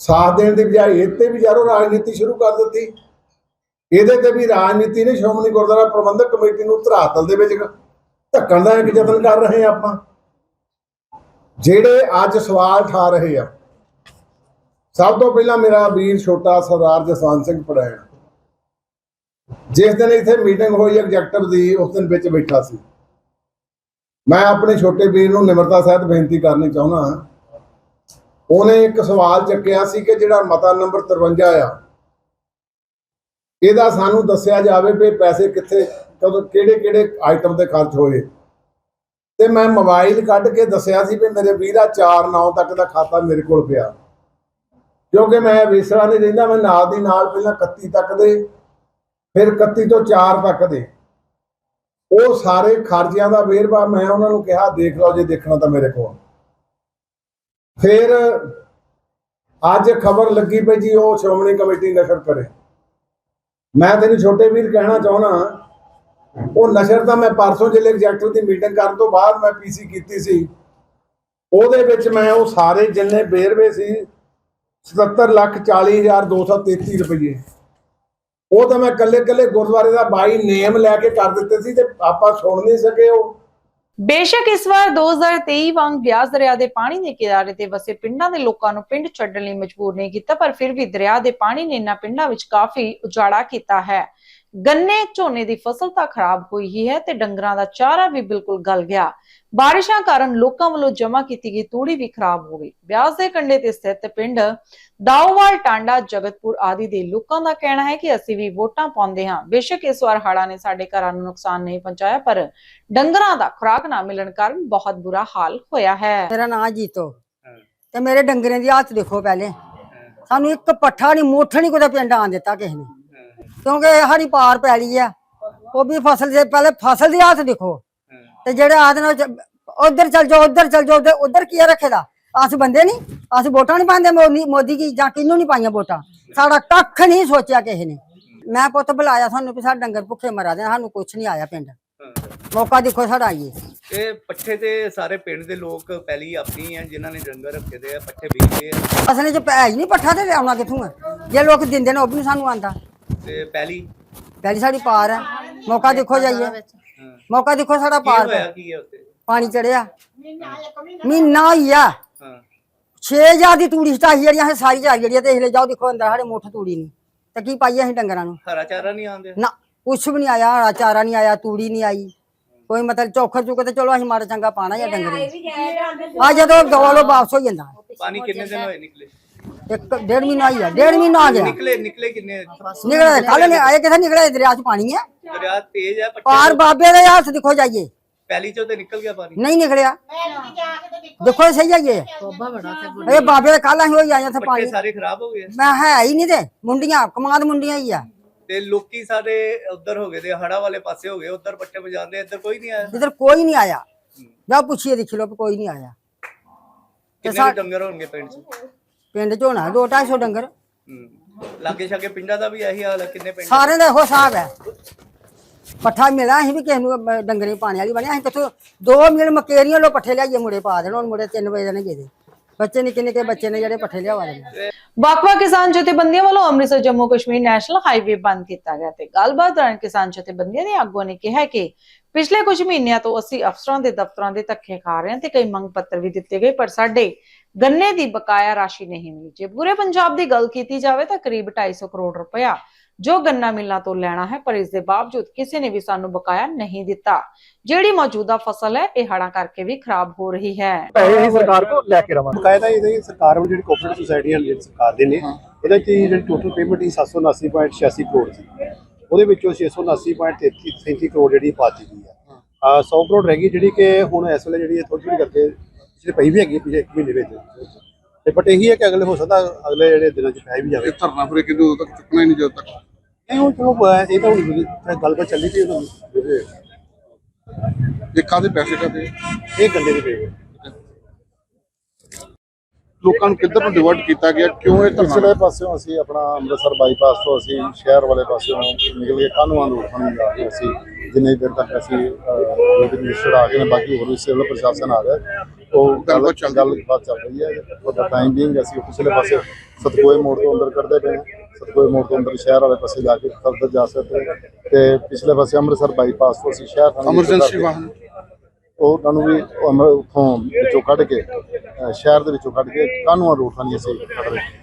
ਸਾਥ ਦੇਣ ਦੀ ਬਜਾਏ ਇਹ ਤੇ ਵੀ ਯਾਰੋ ਰਾਜਨੀਤੀ ਸ਼ੁਰੂ ਕਰ ਦਿੱਤੀ। ਇਹਦੇ ਤੇ ਵੀ ਰਾਜਨੀਤੀ ਨੇ ਸ਼੍ਰੋਮਣੀ ਗੁਰਦੁਆਰਾ ਪ੍ਰਬੰਧਕ ਕਮੇਟੀ ਨੂੰ ਧਰਾਤਲ ਦੇ ਵਿੱਚ ਧੱਕਣ ਦਾ ਇੱਕ ਯਤਨ ਕਰ ਰਹੇ ਆ ਆਪਾਂ। ਜਿਹੜੇ ਅੱਜ ਸਵਾਲ ਠਾ ਰਹੇ ਆ, ਸਭ ਤੋਂ ਪਹਿਲਾਂ ਮੇਰਾ ਵੀਰ ਛੋਟਾ ਸਰਦਾਰ ਜਸਵੰਤ ਸਿੰਘ ਪੜੈਣ ਜਿਸ ਦਿਨ ਇੱਥੇ ਮੀਟਿੰਗ ਹੋਈ ਐਗਜ਼ੈਕਟਿਵ ਦੀ ਉਸ ਦਿਨ ਵਿੱਚ ਬੈਠਾ ਸੀ। ਮੈਂ ਆਪਣੇ ਛੋਟੇ ਵੀਰ ਨੂੰ ਨਿਮਰਤਾ ਸਹਿਤ ਬੇਨਤੀ ਕਰਨੀ ਚਾਹੁੰਦਾ ਉਹਨੇ ਇੱਕ ਸਵਾਲ ਚੱਕਿਆ ਸੀ ਕਿ ਜਿਹੜਾ ਮਤਾ ਨੰਬਰ 53 ਆ, ਇਹਦਾ ਸਾਨੂੰ ਦੱਸਿਆ ਜਾਵੇ ਵੀ ਪੈਸੇ ਕਿੱਥੇ, ਕਦੋਂ, ਕਿਹੜੇ ਕਿਹੜੇ ਆਈਟਮ ਤੇ ਖਰਚ ਹੋਏ। ਤੇ ਮੈਂ ਮੋਬਾਈਲ ਕੱਢ ਕੇ ਦੱਸਿਆ ਸੀ ਵੀ ਮੇਰੇ ਵੀਰਾ 4 9 ਤੱਕ ਦਾ ਖਾਤਾ ਮੇਰੇ ਕੋਲ ਪਿਆ। ਕਿਉਂਕਿ ਮੈਂ ਵਿਸਰਾ ਨਹੀਂ ਰਹਿੰਦਾ, ਮੈਂ ਨਾਲ ਦੀ ਨਾਲ ਪਹਿਲਾਂ 31 ਤੱਕ ਦੇ, ਫਿਰ 31 ਤੋਂ 4 ਤੱਕ ਦੇ। ਉਹ ਸਾਰੇ ਖਰਚਿਆਂ ਦਾ ਵੇਰਵਾ ਮੈਂ ਉਹਨਾਂ ਨੂੰ ਕਿਹਾ, ਦੇਖ ਲਓ ਜੇ ਦੇਖਣਾ ਤਾਂ ਮੇਰੇ ਕੋਲ। ਫਿਰ ਅੱਜ ਖਬਰ ਲੱਗੀ ਪਈ ਜੀ, ਉਹ ਸ਼੍ਰੋਮਣੀ ਕਮੇਟੀ ਨਸ਼ਰ ਕਰੇ। ਮੈਂ ਤੈਨੂੰ ਛੋਟੇ ਵੀਰ ਕਹਿਣਾ ਚਾਹੁੰਦਾ ਉਹ ਨਸ਼ਰ ਤਾਂ ਮੈਂ ਪਰਸੋਂ ਜ਼ਿਲ੍ਹੇ ਐਗਜ਼ੈਕਟਿਵ ਦੀ ਮੀਟਿੰਗ ਕਰਨ ਤੋਂ ਬਾਅਦ ਮੈਂ ਪੀਸੀ ਕੀਤੀ ਸੀ। ਉਹਦੇ ਵਿੱਚ ਮੈਂ ਉਹ ਸਾਰੇ ਜਿੰਨੇ ਵੇਰਵੇ ਸੀ 77 ਲੱਖ 40 ਹਜ਼ਾਰ 233 ਰੁਪਏ ਉਹ ਤਾਂ ਮੈਂ ਕੱਲੇ ਕੱਲੇ ਗੁਰਦੁਆਰੇ ਦਾ ਬਾਈ ਨੇਮ ਲੈ ਕੇ ਕਰ ਦਿੱਤੇ ਸੀ ਤੇ ਆਪਾਂ ਸੁਣ ਨਹੀਂ ਸਕੇ ਉਹ। ਬੇਸ਼ੱਕ ਇਸ ਵਾਰ 2023 ਵਾਂਗ ਬਿਆਸ ਦਰਿਆ ਦੇ ਪਾਣੀ ਦੇ ਕਿਨਾਰੇ ਤੇ ਵਸੇ ਪਿੰਡਾਂ ਦੇ ਲੋਕਾਂ ਨੂੰ ਪਿੰਡ ਛੱਡਣ ਲਈ ਮਜਬੂਰ ਨਹੀਂ ਕੀਤਾ, ਪਰ ਫਿਰ ਵੀ ਦਰਿਆ ਦੇ ਪਾਣੀ ਨੇ ਇਹਨਾਂ ਪਿੰਡਾਂ ਵਿੱਚ ਕਾਫੀ ਉਜਾੜਾ ਕੀਤਾ ਹੈ। ਗੰਨੇ ਝੋਨੇ ਦੀ ਫਸਲ ਤਾਂ ਖਰਾਬ ਹੋਈ ਹੀ ਹੈ ਤੇ ਡੰਗਰਾਂ ਦਾ ਚਾਰਾ ਵੀ ਬਿਲਕੁਲ ਗਲ ਗਿਆ। ਬਾਰਿਸ਼ਾਂ ਕਾਰਨ ਲੋਕਾਂ ਵੱਲੋਂ ਜਮ੍ਹਾਂ ਕੀਤੀ ਗਈ ਤੂੜੀ ਵੀ ਖਰਾਬ ਹੋ ਗਈ। ਬਿਆਸ ਦੇ ਕੰਢੇ ਤੇ ਸਥਿਤ ਪਿੰਡ ਦਾਓਵਾਲ ਟਾਂਡਾ ਜਗਤਪੁਰ ਆਦਿ ਦੇ ਲੋਕਾਂ ਦਾ ਕਹਿਣਾ ਹੈ ਕਿ ਅਸੀਂ ਵੀ ਵੋਟਾਂ ਪਾਉਂਦੇ ਹਾਂ। ਬੇਸ਼ੱਕ ਇਸ ਵਾਰ ਹੜ੍ਹਾਂ ਨੇ ਸਾਡੇ ਘਰਾਂ ਨੂੰ ਨੁਕਸਾਨ ਨਹੀਂ ਪਹੁੰਚਾਇਆ ਪਰ ਡੰਗਰਾਂ ਦਾ ਖੁਰਾਕ ਨਾ ਮਿਲਣ ਕਾਰਨ ਬਹੁਤ ਬੁਰਾ ਹਾਲ ਹੋਇਆ ਹੈ। ਮੇਰਾ ਨਾਂ ਜੀਤੋ। ਤੇ ਮੇਰੇ ਡੰਗਰਾਂ ਦੀ ਹਾਲਤ ਦੇਖੋ ਪਹਿਲੇ। ਸਾਨੂੰ ਇੱਕ ਪੱਠਾ ਨਹੀਂ ਮੁੱਠ ਨਹੀਂ ਕੋਈ ਪਿੰਡ ਆਣ ਦਿੱਤਾ ਕਿਸੇ ਨੇ। ਕਿਉਂਕਿ ਸਾਡੀ ਪਾਰ ਪੈ ਲਈ ਆ। ਉਹ ਵੀ ਫਸਲ ਦੇ ਪਹਿਲੇ ਫਸਲ ਦੀ ਹਾਲਤ ਦੇਖੋ। ਤੇ ਜਿਹੜੇ ਆਦ ਨਾਲ ਉਧਰ ਚੱਲ ਜਾਓ ਉਧਰ ਚੱਲ ਜਾਓ ਉਧਰ ਉਧਰ ਕੀ ਰੱਖੇਦਾ ਅਸੀਂ ਬੰਦੇ ਨਹੀਂ। ਅਸੀਂ ਵੋਟਾਂ ਨਹੀਂ ਪਾਉਂਦੇ ਮੋਦੀ ਕੀ ਜਾਂ ਕਿਹਨੂੰ ਨਹੀਂ ਪਾਈਆਂ ਵੋਟਾਂ? ਸਾਡਾ ਕੱਖ ਨਹੀਂ ਸੋਚਿਆ ਕਿਸੇ ਨੇ। ਮੈਂ ਪੁੱਤ ਬੁਲਾਇਆ ਸਾਨੂੰ ਵੀ ਸਾਡੇ ਡੰਗਰ ਭੁੱਖੇ ਮਰਾ ਦੇ ਸਾਨੂੰ ਕੁਛ ਨਹੀਂ ਆਇਆ ਪਿੰਡ। ਮੌਕਾ ਦੇਖੋ ਸਾਡਾ ਆਈਏ। ਇਹ ਪੱਠੇ ਤੇ ਸਾਰੇ ਪਿੰਡ ਦੇ ਲੋਕ ਪਹਿਲੀ ਆਪਣੀ ਆ ਜਿਨ੍ਹਾਂ ਨੇ ਡੰਗਰ ਰੱਖੇ ਦੇ ਆ ਪੱਠੇ ਵੇਚਦੇ ਆ। ਅਸਲ 'ਚ ਪੈ ਹੀ ਨਹੀਂ ਪੱਠਾ ਤੇ ਲਿਆਉਣਾ ਕਿੱਥੋਂ ਆ? ਜੇ ਲੋਕ ਦਿੰਦੇ ਨੇ ਉਹ ਵੀ ਸਾਨੂੰ ਆਂਦਾ ਤੇ ਪਹਿਲੀ? ਪਹਿਲੀ ਸਾਡੀ ਪਾਰ ਹੈ। ਮੌਕਾ ਦੇਖੋ ਜਾਈਏ। ਮੌਕਾ ਦੇਖੋ ਸਾਡਾ ਕੀ ਪਾਰ ਹੋਇਆ ਹੈ। ਕੀ ਹੈ ਉੱਤੇ ਪਾਣੀ ਚੜਿਆ। ਮਹੀਨਾ ਹੀ ਆ। ਹਾਂ। 6000 ਦੀ ਤੂੜੀ ਸਟਾਈ ਜਿਹੜੀਆਂ ਸਾਰੀ ਜਾ ਜਿਹੜੀਆਂ ਤੇ ਇਹਲੇ ਜਾਓ ਦੇਖੋ ਅੰਦਰ ਸਾਡੇ ਮੁੱਠ ਤੂੜੀ ਨਹੀਂ ਤੇ ਕੀ ਪਾਈਏ ਅਸੀਂ ਡੰਗਰਾਂ ਨੂੰ? ਹਰਾ ਚਾਰਾ ਨਹੀਂ ਆਉਂਦੇ? ਨਾ ਕੁਛ ਵੀ ਨਹੀਂ ਆਇਆ ਹਰਾ ਚਾਰਾ ਨਹੀਂ ਆਇਆ ਤੂੜੀ ਨਹੀਂ ਆਈ। ਕੋਈ ਮਤਲਬ ਚੋਖਰ ਚੁੱਕ ਤੇ ਚਲੋ ਅਸੀਂ ਮਾੜਾ ਚੰਗਾ ਪਾਣਾ ਜਾਂ ਡੰਗਰੇ ਆ ਜਦੋਂ ਦਵਾਲੋ ਵਾਪਸ ਹੋ ਜਾਂਦਾ। ਪਾਣੀ ਕਿੰਨੇ ਦਿਨ ਹੋਏ ਨਿਕਲੇ? ਇੱਕ ਡੇਢ ਮਹੀਨਾ ਹੀ ਆ ਡੇਢ ਮਹੀਨਾ ਆ ਗਿਆ। ਨਿਕਲੇ ਨਿਕਲੇ ਕਿੰਨੇ? ਨਿਕਲੇ ਕੱਲ ਨੇ ਆਏ ਕਿਥੇ ਨਿਕਲੇ? ਦਰਿਆ 'ਚ ਪਾਣੀ ਹੈ। ਦਰਿਆ ਤੇਜ਼ ਹੈ ਪਾਰ ਬਾਬੇ ਦੇ ਹੱਥ ਦੇਖੋ ਜਾਈਏ। ਪਹਿਲੀ ਚੋਂ ਤੇ ਨਿਕਲ ਗਿਆ ਪਾਣੀ। ਨਹੀਂ ਨਿਕਲਿਆ। ਦੇਖੋ ਸਹੀ ਜਾਈਏ ਇਹ ਬਾਬੇ ਦੇ ਕੱਲ ਅਸੀਂ ਹੋਈ ਆਏ ਇੱਥੇ ਪਾਣੀ। ਸਾਰੇ ਖਰਾਬ ਹੋ ਗਏ। ਮੈਂ ਹੈ ਹੀ ਨਹੀਂ ਤੇ ਮੁੰਡੀਆਂ ਕਮਾਦ ਮੁੰਡੀਆਂ ਹੀ ਆ। ਤੇ ਲੋਕੀ ਸਾਰੇ ਉਧਰ ਹੋ ਗਏ ਦੇ ਹੜਾ ਵਾਲੇ ਪਾਸੇ ਹੋ ਗਏ ਉਧਰ ਪੱਠੇ ਵਜਾਉਂਦੇ ਇੱਧਰ ਕੋਈ ਨਹੀਂ ਆਇਆ। ਇਧਰ ਕੋਈ ਨਹੀਂ ਆਇਆ। ਜਾ ਪੁੱਛੀਏ ਦੇਖ ਲਓ ਕੋਈ ਨਹੀਂ ਆਇਆ। ਕਿੰਨੇ ਡੰਗਰ ਹੋਣਗੇ ਪਿੰਡ 'ਚ? ਪਿੰਡ 'ਚ ਹੋਣਾ 2-250 ਡੰਗਰ। ਹੂੰ। ਲਾਗੇ ਛਾਗੇ ਪਿੰਡਾਂ ਦਾ ਵੀ ਇਹੀ ਹਾਲ ਹੈ ਕਿੰਨੇ ਪਿੰਡ ਸਾਰਿਆਂ ਦਾ ਇਹੋ ਹਿਸਾਬ ਹੈ। ਪੱਠਾ ਮਿਲਾ ਅਸੀਂ ਵੀ ਕਿਸੇ ਨੂੰ ਡੰਗਰੇ ਪਾਣੀ ਵਾਲੀ ਬਣੇ ਅਸੀਂ ਕਿਥੋਂ ਦੋ ਮਿਲ ਮਕੇਰੀਆਂ ਲੋ ਪੱਠੇ ਲਿਆਈਏ ਮੁੜੇ ਪਾ ਦੇਣ ਹੁਣ ਮੁੜੇ 3 ਵਜੇ ਦੇ ਗਏ। ਬੱਚੇ ਨਿੱਕੇ ਨਿੱਕੇ ਬੱਚੇ ਨੇ ਜਿਹੜੇ ਪੱਠੇ ਲਿਆਵਾ ਦੇਣੇ ਵੱਖ-ਵੱਖ ਕਿਸਾਨ ਜਥੇਬੰਦੀਆਂ ਵੱਲੋਂ ਅੰਮ੍ਰਿਤਸਰ ਜੰਮੂ ਕਸ਼ਮੀਰ ਨੈਸ਼ਨਲ ਹਾਈਵੇ ਬੰਦ ਕੀਤਾ ਗਿਆ ਤੇ ਗੱਲਬਾਤ ਦੌਰਾਨ ਕਿਸਾਨ ਜਥੇਬੰਦੀਆਂ ਦੇ ਆਗੂਆਂ ਨੇ ਕਿਹਾ ਕਿ ਪਿਛਲੇ ਕੁਝ ਮਹੀਨਿਆਂ ਤੋਂ ਅਸੀਂ ਅਫਸਰਾਂ ਦੇ ਦਫ਼ਤਰਾਂ ਦੇ ਧੱਕੇ ਖਾ ਰਹੇ ਹਾਂ ਤੇ ਕਈ ਮੰਗ ਪੱਤਰ ਵੀ ਦਿੱਤੇ ਗਏ ਪਰ ਸਾਡੇ ਗੰਨੇ ਦੀ ਬਕਾਇਆ ਰਾਸ਼ੀ ਨਹੀਂ ਮਿਲੀ। ਜੇ ਪੂਰੇ ਪੰਜਾਬ ਦੀ ਗੱਲ ਕੀਤੀ ਜਾਵੇ ਤਾਂ ਕਰੀਬ 250 ਕਰੋੜ ਰੁਪਇਆ ਜੋ ਗੰਨਾ ਮਿਲਾਂ ਤੋਂ ਲੈਣਾ ਹੈ ਪਰ ਇਸ ਦੇ ਬਾਵਜੂਦ ਕਿਸੇ ਨੇ ਵੀ ਸਾਨੂੰ ਬਕਾਇਆ ਨਹੀਂ ਦਿੱਤਾ। ਜਿਹੜੀ ਮੌਜੂਦਾ ਫਸਲ ਹੈ ਇਹ ਹੜ੍ਹਾਂ ਕਰਕੇ ਵੀ ਖਰਾਬ ਹੋ ਰਹੀ ਹੈ। ਪੈਸੇ ਸਰਕਾਰ ਕੋ ਲੈ ਕੇ ਰਵਾਂਗੇ। ਬਕਾਇਦਾ ਇਹਦੇ ਸਰਕਾਰ ਵੱਲੋਂ ਜਿਹੜੀ ਕੋਆਪਰੇਟਿਵ ਸੁਸਾਇਟੀਆਂ ਜਿਹੜੀ ਸਰਕਾਰ ਦੇ ਨੇ ਇਹਦੇ ਚ ਜਿਹੜੀ ਟੋਟਲ ਪੇਮੈਂਟ ਸੀ 779.86 ਕਰੋੜ ਸੀ। ਉਹਦੇ ਵਿੱਚੋਂ 679.37 ਕਰੋੜ ਜਿਹੜੀ ਪਾਤੀ ਗਈ ਹੈ। ਆ 100 ਕਰੋੜ ਰਹਿ ਗਈ ਜਿਹੜੀ ਕਿ ਹੁਣ ਇਸ ਵੇਲੇ ਜਿਹੜੀ ਥੋੜੀ ਥੋੜੀ ਕਰਕੇ ਪਿਛਲੇ ਪਈ ਵੀ ਹੈਗੀ ਪਿਛਲੇ ਇੱਕ ਮਹੀਨੇ ਵਿੱਚ। ਤੇ ਬਟ ਇਹੀ ਹੈ ਕਿ ਅਗਲੇ ਹੋ ਸਕਦਾ ਅਗਲੇ ਜਿਹੜੇ ਦਿਨਾਂ ਚ ਪੈ ਵੀ ਜਾਵੇ। ਧਰਨਾ ਫਿਰ ਕਿਦੋਂ ਤੱਕ ਚੁੱਕਣਾ ਹੀ ਨਹੀਂ ਜਦੋਂ ਤੱਕ? ਨਹੀਂ ਹੁਣ ਚਲੋ ਅਹ ਇਹ ਤਾਂ ਹੁਣ ਜਿਹੜੀ ਗੱਲਬਾਤ ਚੱਲੀ ਪਈ ਉਹਨਾਂ ਦੀ ਇਹ ਕਾਦੇ ਪੈਸੇ ਕਾਦੇ ਇਹ ਗੰਦੇ ਦੇ ਪਏ ਲੋਕਾਂ ਨੂੰ ਕਿੱਧਰ ਨੂੰ ਡਿਵਰਟ ਕੀਤਾ ਗਿਆ? ਕਿਉਂ ਇਹ ਪਿਛਲੇ ਪਾਸਿਓਂ ਅਸੀਂ ਆਪਣਾ ਅੰਮ੍ਰਿਤਸਰ ਬਾਈਪਾਸ ਤੋਂ ਅਸੀਂ ਸ਼ਹਿਰ ਵਾਲੇ ਪਾਸਿਓਂ ਨਿਕਲ ਕੇ ਕਾਨੂੰਨਾਂ ਨੂੰ ਉਠਣ ਜਾ ਰਹੇ ਅਸੀਂ। ਜਿੰਨੇ ਦੇਰ ਤੱਕ ਅਸੀਂ ਮਿਨਿਸਟਰ ਆ ਗਏ ਨੇ ਬਾਕੀ ਹੋਰ ਵੀ ਸਿਵਲ ਪ੍ਰਸ਼ਾਸਨ ਆ ਗਿਆ ਉਹ ਗੱਲ ਗੱਲਬਾਤ ਚੱਲ ਰਹੀ ਹੈ। ਉਹਦਾ ਟਾਈਮ ਬੀਂਗ ਅਸੀਂ ਪਿਛਲੇ ਪਾਸੇ ਸਤਕੋਏ ਮੋੜ ਤੋਂ ਅੰਦਰ ਕੱਢਦੇ ਪਏ ਹਾਂ। ਸਤਕੋਏ ਮੋੜ ਤੋਂ ਅੰਦਰ ਸ਼ਹਿਰ ਵਾਲੇ ਪਾਸੇ ਜਾ ਕੇ ਫਰਦਰ ਜਾ ਸਕਦੇ। ਤੇ ਪਿਛਲੇ ਪਾਸੇ ਅੰਮ੍ਰਿਤਸਰ ਬਾਈਪਾਸ ਤੋਂ ਅਸੀਂ ਸ਼ਹਿਰ ਐਮਰਜੈਂਸੀ ਵਾਹਨ। ਉਹਨਾਂ ਨੂੰ ਵੀ ਉੱਥੋਂ ਵਿੱਚੋਂ ਕੱਢ ਕੇ ਸ਼ਹਿਰ ਦੇ ਵਿੱਚੋਂ ਕੱਢ ਕੇ ਕਾਨੂੰਨ ਰੋਡ ਥਾਣੀ ਅਸੀਂ ਕੱਢ ਰਹੇ।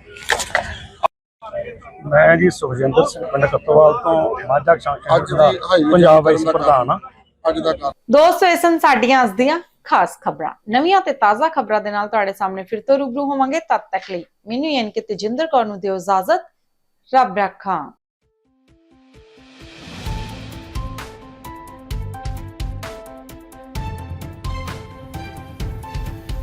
ਮੈਂ ਜੀ ਸੁਖਜਿੰਦਰ ਸਿੰਘ ਪਿੰਡ ਕੱਤੋਵਾਲ ਤੋਂ ਮਾਝਾ ਅੱਜ ਸ਼ਾਂਕਸ਼ਨ ਦੀ ਪੰਜਾਬ ਵਾਈਸ ਪ੍ਰਧਾਨ ਆ ਅੱਜ ਦਾ ਕਾਰਨ। ਦੋਸਤੋ ਇਹ ਸਨ ਸਾਡੀਆਂ ਅੱਜ ਦੀਆਂ ਖਾਸ ਖਬਰਾਂ। ਨਵੀਆਂ ਤੇ ਤਾਜ਼ਾ ਖਬਰਾਂ ਦੇ ਨਾਲ ਤੁਹਾਡੇ ਸਾਹਮਣੇ ਫਿਰ ਤੋਂ ਰੂਬਰੂ ਹੋਵਾਂਗੇ। ਤਦ ਤੱਕ ਲਈ ਮੈਨੂੰ ਯਾਨੀ ਕਿ ਤੇਜਿੰਦਰ ਕੌਰ ਨੂੰ ਦਿਓ ਇਜਾਜ਼ਤ। ਰੱਬ ਰੱਖਾਂ।